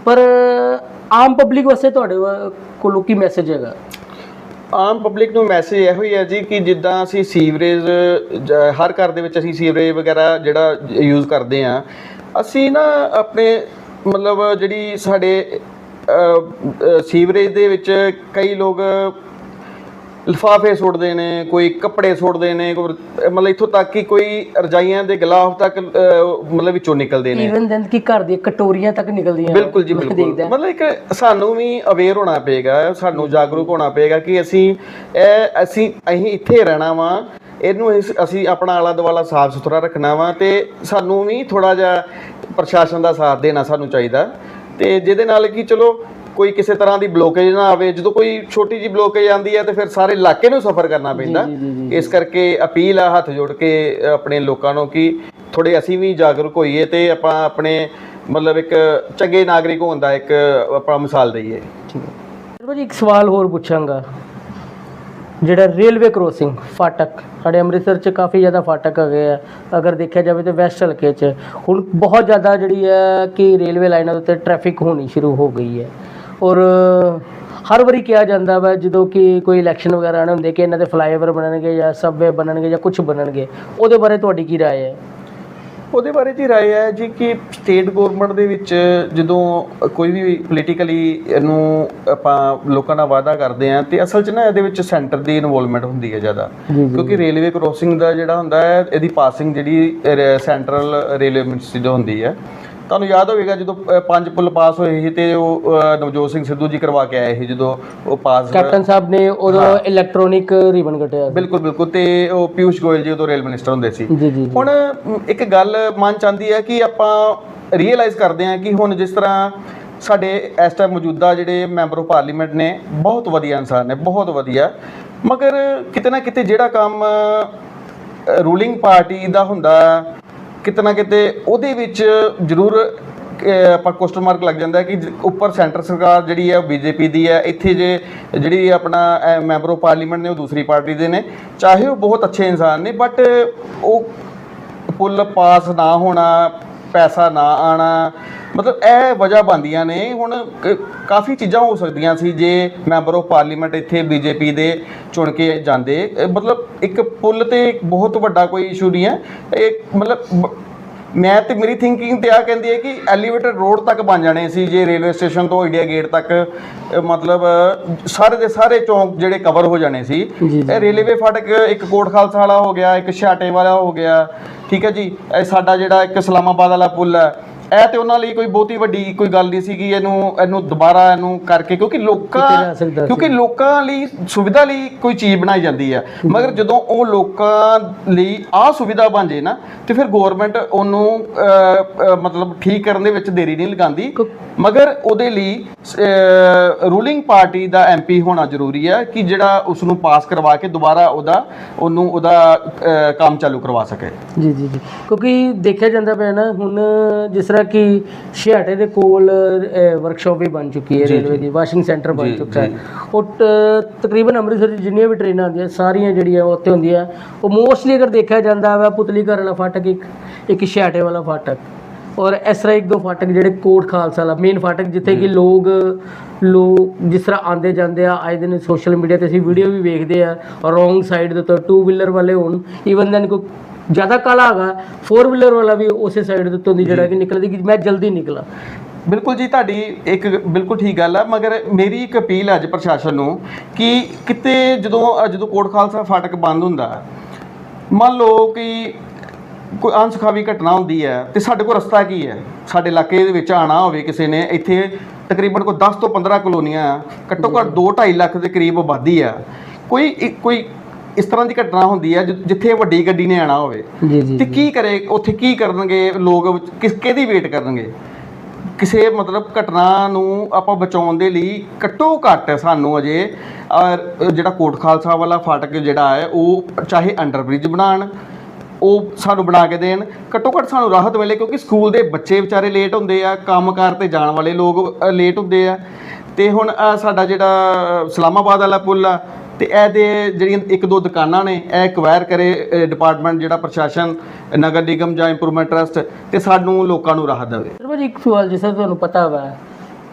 ਪਰ ਆਮ ਪਬਲਿਕ ਵਾਸਤੇ ਤੁਹਾਡੇ ਕੋਲੋਂ ਕੀ ਮੈਸੇਜ ਹੈਗਾ? ਆਮ ਪਬਲਿਕ ਨੂੰ ਮੈਸੇਜ ਇਹੋ ਹੀ ਹੈ ਜੀ ਕਿ ਜਿੱਦਾਂ ਅਸੀਂ ਸੀਵਰੇਜ ਹਰ ਘਰ ਦੇ ਵਿੱਚ ਅਸੀਂ ਸੀਵਰੇਜ ਵਗੈਰਾ ਜਿਹੜਾ ਯੂਜ਼ ਕਰਦੇ ਆ ਅਸੀਂ ਨਾ ਆਪਣੇ ਮਤਲਬ ਜਿਹੜੀ ਸਾਡੇ ਸੀਵਰੇਜ ਦੇ ਵਿੱਚ ਕਈ ਲੋਕ ਲਿਫਾਫੇ ਸੁੱਟਦੇ ਨੇ ਕੋਈ ਕੱਪੜੇ ਸੁੱਟਦੇ ਨੇ ਕੋਈ ਮਤਲਬ ਇੱਥੋਂ ਤੱਕ ਕਿ ਕੋਈ ਰਜਾਈਆਂ ਦੇ ਗਲਾਫ ਤੱਕ ਮਤਲਬ ਵਿੱਚੋਂ ਨਿਕਲਦੇ ਨੇ। ਈਵਨ ਦੈਨ ਕਿ ਘਰ ਦੀਆਂ ਕਟੋਰੀਆਂ ਤੱਕ ਨਿਕਲਦੀਆਂ ਬਿਲਕੁਲ ਜੀ ਬਿਲਕੁਲ। ਮਤਲਬ ਇੱਕ ਸਾਨੂੰ ਵੀ ਅਵੇਅਰ ਹੋਣਾ ਪਏਗਾ ਸਾਨੂੰ ਜਾਗਰੂਕ ਹੋਣਾ ਪਏਗਾ ਕਿ ਅਸੀਂ ਇਹ ਅਸੀਂ ਅਸੀਂ ਇੱਥੇ ਰਹਿਣਾ ਵਾ ਇਹਨੂੰ ਅਸੀਂ ਆਪਣਾ ਆਲਾ ਦੁਆਲਾ ਸਾਫ਼ ਸੁਥਰਾ ਰੱਖਣਾ ਵਾ ਤੇ ਸਾਨੂੰ ਵੀ ਥੋੜਾ ਜਿਹਾ ਪ੍ਰਸ਼ਾਸਨ ਦਾ ਸਾਥ ਦੇਣਾ ਸਾਨੂੰ ਚਾਹੀਦਾ। ਤੇ ਜਿਹਦੇ ਨਾਲ ਕਿ ਚਲੋ ਕੋਈ ਕਿਸੇ ਤਰ੍ਹਾਂ ਦੀ ਬਲੋਕੇਜ ਨਾ ਆਵੇ ਜਦੋਂ ਕੋਈ ਛੋਟੀ ਜੀ ਬਲੋਕੇਜ ਆਂਦੀ ਹੈ ਤੇ ਫਿਰ ਸਾਰੇ ਇਲਾਕੇ ਨੂੰ ਸਫਰ ਕਰਨਾ ਪੈਂਦਾ। ਇਸ ਕਰਕੇ ਅਪੀਲ ਆ ਹੱਥ ਜੋੜ ਕੇ ਆਪਣੇ ਲੋਕਾਂ ਨੂੰ ਕਿ ਥੋੜੇ ਅਸੀਂ ਵੀ ਜਾਗਰੂਕ ਹੋਈਏ ਤੇ ਆਪਾਂ ਆਪਣੇ ਮਤਲਬ ਇੱਕ ਚੰਗੇ ਨਾਗਰਿਕ ਹੋਣ ਦਾ ਇੱਕ ਆਪਾਂ ਮਿਸਾਲ ਦਈਏ। ਠੀਕ ਇੱਕ ਸਵਾਲ ਹੋਰ ਪੁੱਛਾਂਗਾ। ਜਿਹੜਾ ਰੇਲਵੇ ਕ੍ਰੋਸਿੰਗ ਫਾਟਕ ਸਾਡੇ ਅੰਮ੍ਰਿਤਸਰ ਚ ਕਾਫੀ ਜ਼ਿਆਦਾ ਫਾਟਕ ਹੈਗੇ ਆ। ਅਗਰ ਦੇਖਿਆ ਜਾਵੇ ਤਾਂ ਵੈਸਟ ਹਲਕੇ 'ਚ ਹੁਣ ਬਹੁਤ ਜ਼ਿਆਦਾ ਜਿਹੜੀ ਹੈ ਕਿ ਰੇਲਵੇ ਲਾਈਨਾਂ ਦੇ ਉੱਤੇ ਟ੍ਰੈਫਿਕ ਹੋਣੀ ਸ਼ੁਰੂ ਹੋ ਗਈ ਹੈ। ਔਰ ਹਰ ਵਾਰੀ ਕਿਹਾ ਜਾਂਦਾ ਵਾ ਜਦੋਂ ਕਿ ਕੋਈ ਇਲੈਕਸ਼ਨ ਵਗੈਰਾ ਆਉਣੇ ਹੁੰਦੇ ਕਿ ਇਹਨਾਂ ਦੇ ਫਲਾਈਓਵਰ ਬਣਨਗੇ ਜਾਂ ਸਬਵੇ ਬਣਨਗੇ ਜਾਂ ਕੁਝ ਬਣਨਗੇ ਉਹਦੇ ਬਾਰੇ ਤੁਹਾਡੀ ਕੀ رائے ਹੈ ਉਹਦੇ ਬਾਰੇ ਜੀ ਰਾਏ ਹੈ ਜੀ ਕਿ ਸਟੇਟ ਗਵਰਨਮੈਂਟ ਦੇ ਵਿੱਚ ਜਦੋਂ ਕੋਈ ਵੀ ਪੋਲੀਟੀਕਲੀ ਇਹਨੂੰ ਆਪਾਂ ਲੋਕਾਂ ਨਾਲ ਵਾਅਦਾ ਕਰਦੇ ਆ ਤੇ ਅਸਲ 'ਚ ਨਾ ਇਹਦੇ ਵਿੱਚ ਸੈਂਟਰ ਦੀ ਇਨਵੋਲਵਮੈਂਟ ਹੁੰਦੀ ਹੈ ਜ਼ਿਆਦਾ ਜੀ ਜੀ ਕਿਉਂਕਿ ਰੇਲਵੇ ਕ੍ਰੋਸਿੰਗ ਦਾ ਜਿਹੜਾ ਹੁੰਦਾ ਹੈ ਇਹਦੀ ਪਾਸਿੰਗ ਜਿਹੜੀ ਸੈਂਟਰਲ ਰੇਲਵੇ ਮਿਨਿਸਟਰੀ ਤੋਂ ਹੁੰਦੀ ਹੈ ਤੁਹਾਨੂੰ ਯਾਦ ਹੋਵੇਗਾ ਜਦੋਂ ਅ, ਪੰਜ ਪੁਲ ਪਾਸ ਹੋਏ ਸੀ ਤੇ ਉਹ ਅ, ਨਵਜੋਤ ਸਿੰਘ ਸਿੱਧੂ ਜੀ ਕਰਵਾ ਕੇ ਆਏ ਸੀ ਜਦੋਂ ਉਹ ਪਾਸ ਕੈਪਟਨ ਸਾਹਿਬ ਨੇ ਉਦੋਂ ਇਲੈਕਟ੍ਰੋਨਿਕ ਰਿਬਨ ਕਟਿਆ ਸੀ। ਬਿਲਕੁਲ ਬਿਲਕੁਲ ਤੇ ਉਹ ਪਿਊਸ਼ ਗੋਇਲ ਜੀ ਉਦੋਂ ਰੇਲ ਮਿਨਿਸਟਰ ਹੁੰਦੇ ਸੀ। ਜੀ ਜੀ ਜੀ। ਹੁਣ ਇੱਕ ਗੱਲ ਮਨ ਚਾਹੁੰਦੀ ਹੈ ਕਿ ਆਪਾਂ ਰੀਅਲਾਈਜ਼ ਕਰਦੇ ਹਾਂ ਕਿ ਹੁਣ ਜਿਸ ਤਰ੍ਹਾਂ ਸਾਡੇ ਇਸ ਟਾਈਮ ਮੌਜੂਦਾ ਜਿਹੜੇ ਮੈਂਬਰ ਆਫ ਪਾਰਲੀਮੈਂਟ ਨੇ ਬਹੁਤ ਵਧੀਆ ਇਨਸਾਨ ਨੇ ਬਹੁਤ ਵਧੀਆ। ਮਗਰ ਕਿਤੇ ਨਾ ਕਿਤੇ ਜਿਹੜਾ ਕੰਮ ਰੂਲਿੰਗ ਪਾਰਟੀ ਦਾ ਹੁੰਦਾ ਕਿਤੇ ਨਾ ਕਿਤੇ ਉਹਦੇ ਵਿੱਚ ਜ਼ਰੂਰ ਆਪਾਂ ਕੁਐਸਚਨ ਮਾਰਕ ਲੱਗ ਜਾਂਦਾ ਕਿ ਉੱਪਰ ਸੈਂਟਰ ਸਰਕਾਰ ਜਿਹੜੀ ਹੈ ਉਹ ਬੀਜੇਪੀ ਦੀ ਹੈ। ਇੱਥੇ ਜੇ ਜਿਹੜੀ ਆਪਣਾ ਮੈਂਬਰ ਆਫ ਪਾਰਲੀਮੈਂਟ ਨੇ ਉਹ ਦੂਸਰੀ ਪਾਰਟੀ ਦੇ ਨੇ। ਚਾਹੇ ਉਹ ਬਹੁਤ ਅੱਛੇ ਇਨਸਾਨ ਨੇ ਬਟ ਉਹ ਪੁੱਲ ਪਾਸ ਨਾ ਹੋਣਾ ਪੈਸਾ ਨਾ ਆਣਾ। ਮਤਲਬ ਇਹ ਵਜ੍ਹਾ ਬਣਦੀਆਂ ਨੇ। ਹੁਣ ਕ- ਕਾਫੀ ਚੀਜ਼ਾਂ ਹੋ ਸਕਦੀਆਂ ਸੀ ਜੇ ਮੈਂਬਰ ਆਫ ਪਾਰਲੀਮੈਂਟ ਇੱਥੇ ਬੀਜੇਪੀ ਦੇ ਚੁਣ ਕੇ ਜਾਂਦੇ। ਇਹ ਮਤਲਬ ਇੱਕ ਪੁੱਲ ਤੇ ਬਹੁਤ ਵੱਡਾ ਕੋਈ ਇਸ਼ੂ ਨਹੀਂ ਹੈ। ਇਹ ਮਤਲਬ ਬ- ਮੈਂ ਤੇ ਮੇਰੀ ਥਿੰਕਿੰਗ ਤੇ ਆ ਕਹਿੰਦੀ ਹੈ ਕਿ ਐਲੀਵੇਟਡ ਰੋਡ ਤੱਕ ਬਣ ਜਾਣੇ ਸੀ ਜੇ ਰੇਲਵੇ ਸਟੇਸ਼ਨ ਤੋਂ ਇੰਡੀਆ ਗੇਟ ਤੱਕ ਅ, ਮਤਲਬ ਅ, ਸਾਰੇ ਦੇ ਸਾਰੇ ਚੌਂਕ ਜਿਹੜੇ ਕਵਰ ਹੋ ਜਾਣੇ ਸੀ। ਇਹ ਰੇਲਵੇ ਫਾਟਕ ਇੱਕ ਕੋਟ ਖਾਲਸਾ ਵਾਲਾ ਹੋ ਗਿਆ ਇੱਕ ਛਾਟੇ ਵਾਲਾ ਹੋ ਗਿਆ ਠੀਕ ਹੈ ਜੀ ਇਹ ਸਾਡਾ ਜਿਹੜਾ ਇੱਕ ਇਸਲਾਮਾਬਾਦ ਵਾਲਾ ਪੁਲ ਹੈ ਇਹ ਤੇ ਉਹਨਾਂ ਲਈ ਕੋਈ ਬਹੁਤੀ ਵੱਡੀ ਕੋਈ ਗੱਲ ਨਹੀਂ ਸੀਗੀ ਇਹਨੂੰ ਇਹਨੂੰ ਦੁਬਾਰਾ ਇਹਨੂੰ ਕਰਕੇ ਕਿਉਂਕਿ ਕੀਤਾ ਜਾ ਲੋਕਾਂ ਸਕਦਾ ਸੀ। ਕਿਉਂਕਿ ਲੋਕਾਂ ਲਈ ਸੁਵਿਧਾ ਲਈ ਕੋਈ ਚੀਜ਼ ਬਣਾਈ ਜਾਂਦੀ ਆ। ਮਗਰ ਜਦੋਂ ਉਹ ਲੋਕਾਂ ਲਈ ਆ ਸੁਵਿਧਾ ਬਣ ਜੇ ਨਾ ਤੇ ਫਿਰ ਗਵਰਨਮੈਂਟ ਉਹਨੂੰ ਅਹ, ਅਹ, ਮਤਲਬ ਠੀਕ ਕਰਨ ਦੇ ਵਿੱਚ ਦੇਰੀ ਨਹੀਂ ਲਗਾਉਂਦੀ। ਮਗਰ ਉਹਦੇ ਲਈ ਰੂਲਿੰਗ ਪਾਰਟੀ ਦਾ ਐਮਪੀ ਹੋਣਾ ਜ਼ਰੂਰੀ ਹੈ ਕਿ ਜਿਹੜਾ ਉਸ ਨੂੰ ਪਾਸ ਕਰਵਾ ਕੇ ਦੁਬਾਰਾ ਉਹਦਾ ਉਹਨੂੰ ਉਹਦਾ ਅਹ, ਕੰਮ ਚਾਲੂ ਕਰਵਾ ਸਕੇ। ਜੀ ਜੀ ਜੀ। ਕਿਉਂਕਿ ਦੇਖਿਆ ਜਾਂਦਾ ਪਿਆ ਨਾ ਹੁਣ ਜਿਸ ਤਰ੍ਹਾਂ ਕਿ ਛਿਆਟੇ ਦੇ ਕੋਲ ਵਰਕਸ਼ਾਪ ਵੀ ਬਣ ਚੁੱਕੀ ਹੈ ਰੇਲਵੇ ਦੀ ਵਾਸ਼ਿੰਗ ਸੈਂਟਰ ਬਣ ਚੁੱਕਾ ਹੈ। ਉਹ ਤਕਰੀਬਨ ਅੰਮ੍ਰਿਤਸਰ 'ਚ ਜਿੰਨੀਆਂ ਵੀ ਟ੍ਰੇਨਾਂ ਆਉਂਦੀਆਂ ਸਾਰੀਆਂ ਜਿਹੜੀਆਂ ਉੱਥੇ ਹੁੰਦੀਆਂ ਉਹ ਮੋਸਟਲੀ ਅਗਰ ਦੇਖਿਆ ਜਾਂਦਾ ਵਾ ਪੁਤਲੀ ਘਰ ਵਾਲਾ ਫਾਟਕ ਇੱਕ ਇੱਕ ਛਿਆਟੇ ਵਾਲਾ ਫਾਟਕ। ਔਰ ਇਸ ਤਰ੍ਹਾਂ ਇੱਕ ਦੋ ਫਾਟਕ ਜਿਹੜੇ ਕੋਟ ਖਾਲਸਾ ਵਾਲਾ ਮੇਨ ਫਾਟਕ ਜਿੱਥੇ ਕਿ ਲੋਕ ਲੋਕ ਜਿਸ ਤਰ੍ਹਾਂ ਆਉਂਦੇ ਜਾਂਦੇ ਆ ਆਏ ਦਿਨ ਸੋਸ਼ਲ ਮੀਡੀਆ ਤੇ ਅਸੀਂ ਵੀਡੀਓ ਵੀ ਵੇਖਦੇ ਆ ਰੋਂਗ ਸਾਈਡ ਦੇ ਉੱਤੇ ਟੂ ਵੀਲਰ ਵਾਲੇ ਹੋਣ ਈਵਨ ਦੈਨ ਕੋਈ ਜ਼ਿਆਦਾ ਕਾਲਾ ਹੈਗਾ ਫੋਰ ਵੀਲਰ ਵਾਲਾ ਵੀ ਉਸੇ ਸਾਈਡ ਦੇ ਉੱਤੋਂ ਦੀ ਜਿਹੜਾ ਕਿ ਨਿਕਲਦੀ ਕਿ ਮੈਂ ਜਲਦੀ ਨਿਕਲਾਂ। ਬਿਲਕੁਲ ਜੀ ਤੁਹਾਡੀ ਇੱਕ ਬਿਲਕੁਲ ਠੀਕ ਗੱਲ ਆ ਮਗਰ ਮੇਰੀ ਇੱਕ ਅਪੀਲ ਹੈ ਅੱਜ ਪ੍ਰਸ਼ਾਸਨ ਨੂੰ ਕਿ ਕਿਤੇ ਜਦੋਂ ਜਦੋਂ ਕੋਟ ਖਾਲਸਾ ਫਾਟਕ ਬੰਦ ਹੁੰਦਾ ਮੰਨ ਲਓ ਕਿ ਕੋਈ ਅਨਸਖਾਵੀ ਘਟਨਾ ਹੁੰਦੀ ਹੈ ਤੇ ਸਾਡੇ ਕੋਲ ਰਸਤਾ ਕੀ ਹੈ? ਸਾਡੇ ਇਲਾਕੇ ਦੇ ਵਿੱਚ ਆਣਾ ਹੋਵੇ ਕਿਸੇ ਨੇ ਇੱਥੇ ਤਕਰੀਬਨ ਕੋਈ 10 ਤੋਂ 15 ਕਲੋਨੀਆਂ ਆ ਘੱਟੋ ਘੱਟ 2.5 ਲੱਖ ਦੇ ਕਰੀਬ ਆਬਾਦੀ ਆ। ਕੋਈ ਕੋਈ ਇਸ ਤਰ੍ਹਾਂ ਦੀ ਘਟਨਾ ਹੁੰਦੀ ਹੈ ਜਿ- ਜਿੱਥੇ ਵੱਡੀ ਗੱਡੀ ਨੇ ਆਣਾ ਹੋਵੇ। ਜੀ ਜੀ ਤੇ ਕੀ ਕਰੇ ਉੱਥੇ ਕੀ ਕਰਨਗੇ ਲੋਕ ਕਿਸ ਕਿਹਦੀ ਵੇਟ ਕਰਨਗੇ? ਕਿਸੇ ਮਤਲਬ ਘਟਨਾ ਨੂੰ ਆਪਾਂ ਬਚਾਉਣ ਦੇ ਲਈ ਘੱਟੋ ਘੱਟ ਸਾਨੂੰ ਅਜੇ ਔਰ ਜਿਹੜਾ ਕੋਟ ਖਾਲਸਾ ਵਾਲਾ ਫਾਟਕ ਜਿਹੜਾ ਹੈ ਉਹ ਚਾਹੇ ਅੰਡਰਬ੍ਰਿਜ ਬਣਾਉਣ ਉਹ ਸਾਨੂੰ ਬਣਾ ਕੇ ਦੇਣ। ਘੱਟੋ ਘੱਟ ਸਾਨੂੰ ਰਾਹਤ ਮਿਲੇ ਕਿਉਂਕਿ ਸਕੂਲ ਦੇ ਬੱਚੇ ਵਿਚਾਰੇ ਲੇਟ ਹੁੰਦੇ ਆ ਕੰਮਕਾਰ ਤੇ ਜਾਣ ਵਾਲੇ ਲੋਕ ਲੇਟ ਹੁੰਦੇ ਆ। ਤੇ ਹੁਣ ਆਹ ਸਾਡਾ ਜਿਹੜਾ ਇਸਲਾਮਾਬਾਦ ਵਾਲਾ ਪੁਲ ਆ ਤੇ ਇਹਦੇ ਜਿਹੜੀਆਂ ਇੱਕ ਦੋ ਦੁਕਾਨਾਂ ਨੇ, ਇਹ ਐਕਵਾਇਰ ਕਰੇ ਡਿਪਾਰਟਮੈਂਟ ਜਿਹੜਾ ਪ੍ਰਸ਼ਾਸਨ, ਨਗਰ ਨਿਗਮ ਜਾਂ ਇੰਪਰੂਵਮੈਂਟ ਟਰਸਟ ਤੇ ਸਾਨੂੰ ਲੋਕਾਂ ਨੂੰ ਰਾਹਤ ਦੇਵੇ। ਸਰ ਭਾਜੀ ਇੱਕ ਸਵਾਲ ਜਿਸ ਤਰ੍ਹਾਂ ਤੁਹਾਨੂੰ ਪਤਾ ਵਾ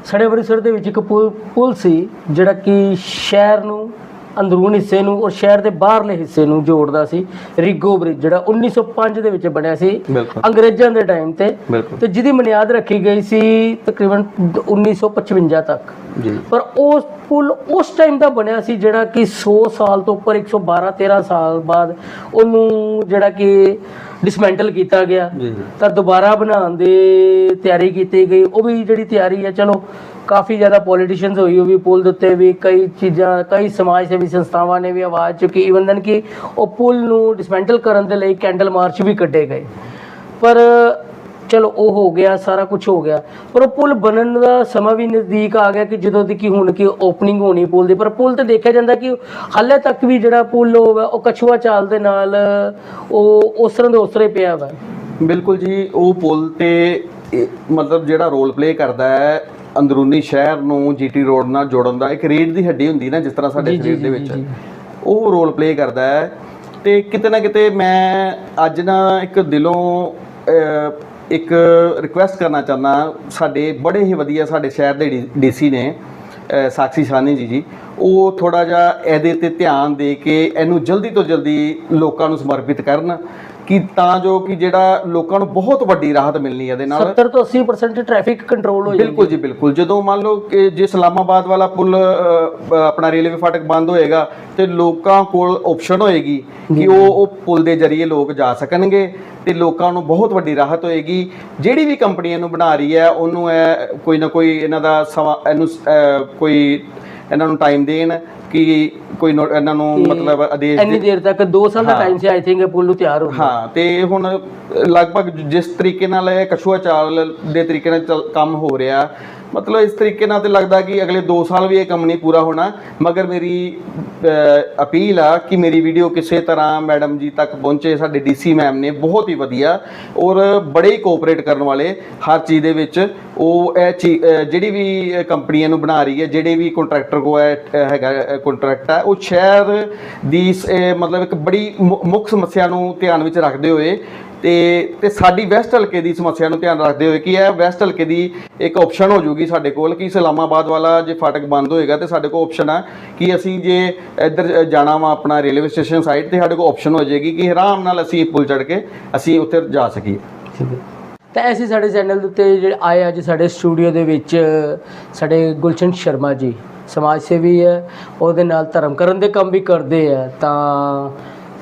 ਸਾਡੇ ਅੰਮ੍ਰਿਤਸਰ ਦੇ ਵਿੱਚ ਇੱਕ ਪੁਲ ਪੁਲ ਸੀ, ਜਿਹੜਾ ਕਿ ਸ਼ਹਿਰ ਨੂੰ ਅੰਦਰੂਨ ਹਿੱਸੇ ਨੂੰ ਔਰ ਸ਼ਹਿਰ ਦੇ ਬਾਹਰਲੇ ਹਿੱਸੇ ਨੂੰ ਜੋੜਦਾ ਸੀ। ਰਿਗੋ ਬ੍ਰਿਜ ਜਿਹੜਾ 1905 ਦੇ ਵਿੱਚ ਬਣਿਆ ਸੀ। ਅੰਗਰੇਜ਼ਾਂ ਦੇ ਟਾਈਮ ਤੇ। ਤੇ ਜਿਹਦੀ ਬੁਨਿਆਦ ਰੱਖੀ ਗਈ ਸੀ ਤਕਰੀਬਨ 1955 ਤੱਕ। ਜੀ। ਪਰ ਉਸ ਪੁਲ ਉਸ ਟਾਈਮ ਦਾ ਬਣਿਆ ਸੀ ਜਿਹੜਾ ਕਿ 100 ਸਾਲ ਤੋਂ ਉੱਪਰ 112 13 ਸਾਲ ਬਾਅਦ ਉਹਨੂੰ ਜਿਹੜਾ ਕਿ ਡਿਸਮੈਂਟਲ ਕੀਤਾ ਗਿਆ। ਤਾਂ ਦੁਬਾਰਾ ਬਣਾਉਣ ਦੀ ਤਿਆਰੀ ਕੀਤੀ ਗਈ। ਉਹ ਵੀ ਜਿਹੜੀ ਤਿਆਰੀ ਹੈ ਚਲੋ ਕਾਫੀ ਜ਼ਿਆਦਾ ਪੋਲੀਟੀਸ਼ੀਅਨਸ ਹੋਈ ਉਹ ਵੀ ਪੁਲ ਦੇ ਉੱਤੇ ਵੀ ਕਈ ਚੀਜ਼ਾਂ, ਕਈ ਸਮਾਜ ਸੇਵੀ ਸੰਸਥਾਵਾਂ ਨੇ ਵੀ ਆਵਾਜ਼ ਚੁੱਕੀ ਈਵਨ ਦਨ ਕਿ ਉਹ ਪੁਲ ਨੂੰ ਡਿਸਮੈਂਟਲ ਕਰਨ ਦੇ ਲਈ ਕੈਂਡਲ ਮਾਰਚ ਵੀ ਕੱਢੇ ਗਏ। ਪਰ ਚਲੋ, ਉਹ ਹੋ ਗਿਆ, ਸਾਰਾ ਕੁਝ ਹੋ ਗਿਆ। ਪਰ ਉਹ ਪੁਲ ਬਣਨ ਦਾ ਸਮਾਂ ਵੀ ਨਜ਼ਦੀਕ ਆ ਗਿਆ ਕਿ ਜਦੋਂ ਦੀ ਕਿ ਹੁਣ ਕਿ ਓਪਨਿੰਗ ਹੋਣੀ ਪੁਲ ਦੀ। ਪਰ ਪੁਲ ਤੇ ਦੇਖਿਆ ਜਾਂਦਾ ਕਿ ਹਾਲੇ ਤੱਕ ਵੀ ਜਿਹੜਾ ਪੁਲ ਹੋਵੇ ਉਹ ਕਛੂਆ ਚਾਲ ਦੇ ਨਾਲ, ਉਹ ਉਸ ਤਰ੍ਹਾਂ ਦੇ ਉਸ ਤਰ੍ਹਾਂ ਪਿਆ ਵਾ। ਬਿਲਕੁਲ ਜੀ, ਉਹ ਪੁਲ ਤੇ ਮਤਲਬ ਜਿਹੜਾ ਰੋਲ ਪਲੇ ਕਰਦਾ ਹੈ ਅੰਦਰੂਨੀ ਸ਼ਹਿਰ ਨੂੰ ਜੀਟੀ ਰੋਡ ਨਾਲ ਜੋੜਨ ਦਾ ਇੱਕ ਰੀੜ ਦੀ ਹੱਡੀ ਹੁੰਦੀ ਨਾ ਜਿਸ ਤਰ੍ਹਾਂ ਸਾਡੇ ਸਰੀਰ ਦੇ ਵਿੱਚ। ਉਹ ਰੋਲ ਪਲੇ ਕਰਦਾ ਹੈ। ਤੇ ਕਿਤੇ ਨਾ ਕਿਤੇ ਮੈਂ ਅੱਜ ਨਾ ਇੱਕ ਦਿਲੋਂ ਇੱਕ ਰਿਕੁਐਸਟ ਕਰਨਾ ਚਾਹੁੰਦਾ ਸਾਡੇ ਬੜੇ ਹੀ ਵਧੀਆ ਸਾਡੇ ਸ਼ਹਿਰ ਦੇ ਡੀਸੀ ਨੇ ਸਾਕਸ਼ੀ ਸਾਨੀ ਜੀ ਜੀ। ਉਹ ਥੋੜਾ ਜਿਹਾ ਇਹਦੇ ਤੇ ਧਿਆਨ ਦੇ ਕੇ ਇਹਨੂੰ ਜਲਦੀ ਤੋਂ ਜਲਦੀ ਲੋਕਾਂ ਨੂੰ ਸਮਰਪਿਤ ਕਰਨ। ਕਿ ਤਾਂ ਜੋ ਕਿ ਜਿਹੜਾ ਲੋਕਾਂ ਨੂੰ ਬਹੁਤ ਵੱਡੀ ਰਾਹਤ ਮਿਲਣੀ ਹੈ ਇਹਦੇ ਨਾਲ। 70 ਤੋਂ 80% ਟ੍ਰੈਫਿਕ ਕੰਟਰੋਲ ਹੋ ਬਿਲਕੁਲ ਜੀ ਬਿਲਕੁਲ। ਜਦੋਂ ਮੰਨ ਲਓ ਕਿ ਜੇ ਇਸਲਾਮਾਬਾਦ ਵਾਲਾ ਪੁਲ ਆਪਣਾ ਰੇਲਵੇ ਫਾਟਕ ਬੰਦ ਹੋਏਗਾ ਤੇ ਲੋਕਾਂ ਕੋਲ ਆਪਸ਼ਨ ਹੋਏਗੀ ਕਿ ਉਹ ਉਹ ਪੁਲ ਦੇ ਜ਼ਰੀਏ ਲੋਕ ਜਾ ਸਕਣਗੇ ਤੇ ਲੋਕਾਂ ਨੂੰ ਬਹੁਤ ਵੱਡੀ ਰਾਹਤ ਹੋਏਗੀ। ਜਿਹੜੀ ਵੀ ਕੰਪਨੀ ਇਹਨੂੰ ਬਣਾ ਰਹੀ ਹੈ ਉਹਨੂੰ ਇਹ ਕੋਈ ਨਾ ਕੋਈ ਇਹਨਾਂ ਦਾ ਇਹਨੂੰ ਕੋਈ ਇਹਨਾਂ ਨੂੰ ਟਾਈਮ ਦੇਣ ਕਿ ਕੋਈ ਨੋ- ਇਹਨਾਂ ਨੂੰ ਮਤਲਬ ਆਦੇਸ਼ ਇੰਨੀ ਦੇਰ ਤੱਕ 2 ਸਾਲ ਦਾ ਹਾਂ। ਟਾਈਮ ਸੀ ਆਈ ਥਿੰਕ ਪੁੱਲ ਨੂੰ ਤਿਆਰ ਹੋ ਹਾਂ ਤੇ ਹੁਣ ਲਗਭਗ ਜਿਸ ਤਰੀਕੇ ਨਾਲ ਇਹ ਕਛੂਆ ਚਾਲ ਦੇ ਤਰੀਕੇ ਨਾਲ ਚੱਲ- ਕੰਮ ਹੋ ਰਿਹਾ ਮਤਲਬ ਇਸ ਤਰੀਕੇ ਨਾਲ ਤੇ ਲੱਗਦਾ ਕਿ ਅਗਲੇ 2 ਸਾਲ ਵੀ ਇਹ ਕੰਮ ਨਹੀਂ ਪੂਰਾ ਹੋਣਾ। ਮਗਰ ਮੇਰੀ ਅਪੀਲ ਆ ਕਿ ਮੇਰੀ ਵੀਡੀਓ ਕਿਸੇ ਤਰ੍ਹਾਂ ਮੈਡਮ ਜੀ ਤੱਕ ਪਹੁੰਚੇ, ਸਾਡੇ ਡੀਸੀ ਮੈਮ ਨੇ, ਬਹੁਤ ਹੀ ਵਧੀਆ ਔਰ ਬੜੇ ਹੀ ਕੋਆਪਰੇਟ ਕਰਨ ਵਾਲੇ ਹਰ ਚੀਜ਼ ਦੇ ਵਿੱਚ। ਉਹ ਇਹ ਚੀ- ਜਿਹੜੀ ਵੀ ਕੰਪਨੀਆਂ ਨੂੰ ਬਣਾ ਰਹੀ ਹੈ, ਜਿਹੜੇ ਵੀ ਕੰਟਰੈਕਟਰ ਕੋ ਹੈਗਾ ਕੰਟਰੈਕਟ ਹੈ ਉਹ ਸ਼ਹਿਰ ਦੀ ਮਤਲਬ ਇੱਕ ਬੜੀ ਮੁ- ਮੁੱਖ ਸਮੱਸਿਆ ਨੂੰ ਧਿਆਨ ਵਿੱਚ ਰੱਖਦੇ ਹੋਏ ਤੇ ਤੇ ਸਾਡੀ ਵੈਸਟ ਹਲਕੇ ਦੀ ਸਮੱਸਿਆ ਨੂੰ ਧਿਆਨ ਰੱਖਦੇ ਹੋਏ ਕੀ ਹੈ? ਵੈਸਟ ਹਲਕੇ ਦੀ ਇੱਕ ਆਪਸ਼ਨ ਹੋ ਜੂਗੀ ਸਾਡੇ ਕੋਲ ਕਿ ਇਸਲਾਮਾਬਾਦ ਵਾਲਾ ਜੇ ਫਾਟਕ ਬੰਦ ਹੋਏਗਾ ਤੇ ਸਾਡੇ ਕੋਲ ਆਪਸ਼ਨ ਹੈ ਕਿ ਅਸੀਂ ਜੇ ਇੱਧਰ ਜਾਣਾ ਵਾ ਆਪਣਾ ਰੇਲਵੇ ਸਟੇਸ਼ਨ ਸਾਈਡ ਤੇ ਸਾਡੇ ਕੋਲ ਆਪਸ਼ਨ ਹੋ ਜਾਏਗੀ ਕਿ ਆਰਾਮ ਨਾਲ ਅਸੀਂ ਪੁਲ ਚੜ ਕੇ ਅਸੀਂ ਉੱਥੇ ਜਾ ਸਕੀਏ। ਤਾਂ ਐਸੀ ਸਾਡੇ ਚੈਨਲ ਦੇ ਉੱਤੇ ਜਿਹੜੇ ਆਏ ਅੱਜ ਸਾਡੇ ਸਟੂਡੀਓ ਦੇ ਵਿੱਚ ਸਾਡੇ ਗੁਲਸ਼ਨ ਸ਼ਰਮਾ ਜੀ, ਸਮਾਜ ਸੇਵੀ ਹੈ, ਉਹਦੇ ਨਾਲ ਧਰਮ ਕਰਨ ਦੇ ਕੰਮ ਵੀ ਕਰਦੇ ਆ, ਤਾਂ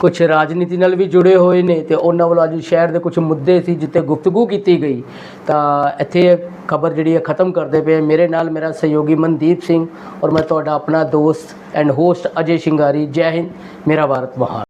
ਕੁਝ ਰਾਜਨੀਤੀ ਨਾਲ ਵੀ ਜੁੜੇ ਹੋਏ ਨੇ ਤੇ ਉਹਨਾਂ ਵੱਲੋਂ ਅੱਜ ਸ਼ਹਿਰ ਦੇ ਕੁਝ ਮੁੱਦੇ ਸੀ ਜਿੱਤੇ ਗੁਫ਼ਤਗੂ ਕੀਤੀ ਗਈ। ਤਾਂ ਇੱਥੇ ਖਬਰ ਜਿਹੜੀ ਹੈ ਖਤਮ ਕਰਦੇ ਪਏ ਮੇਰੇ ਨਾਲ ਮੇਰਾ ਸਹਿਯੋਗੀ ਮਨਦੀਪ ਸਿੰਘ ਔਰ ਮੈਂ ਤੁਹਾਡਾ ਆਪਣਾ ਦੋਸਤ ਐਂਡ ਹੋਸਟ ਅਜੇ ਸ਼ਿੰਗਾਰੀ। ਜੈ ਹਿੰਦ, ਮੇਰਾ ਭਾਰਤ ਮਹਾਨ।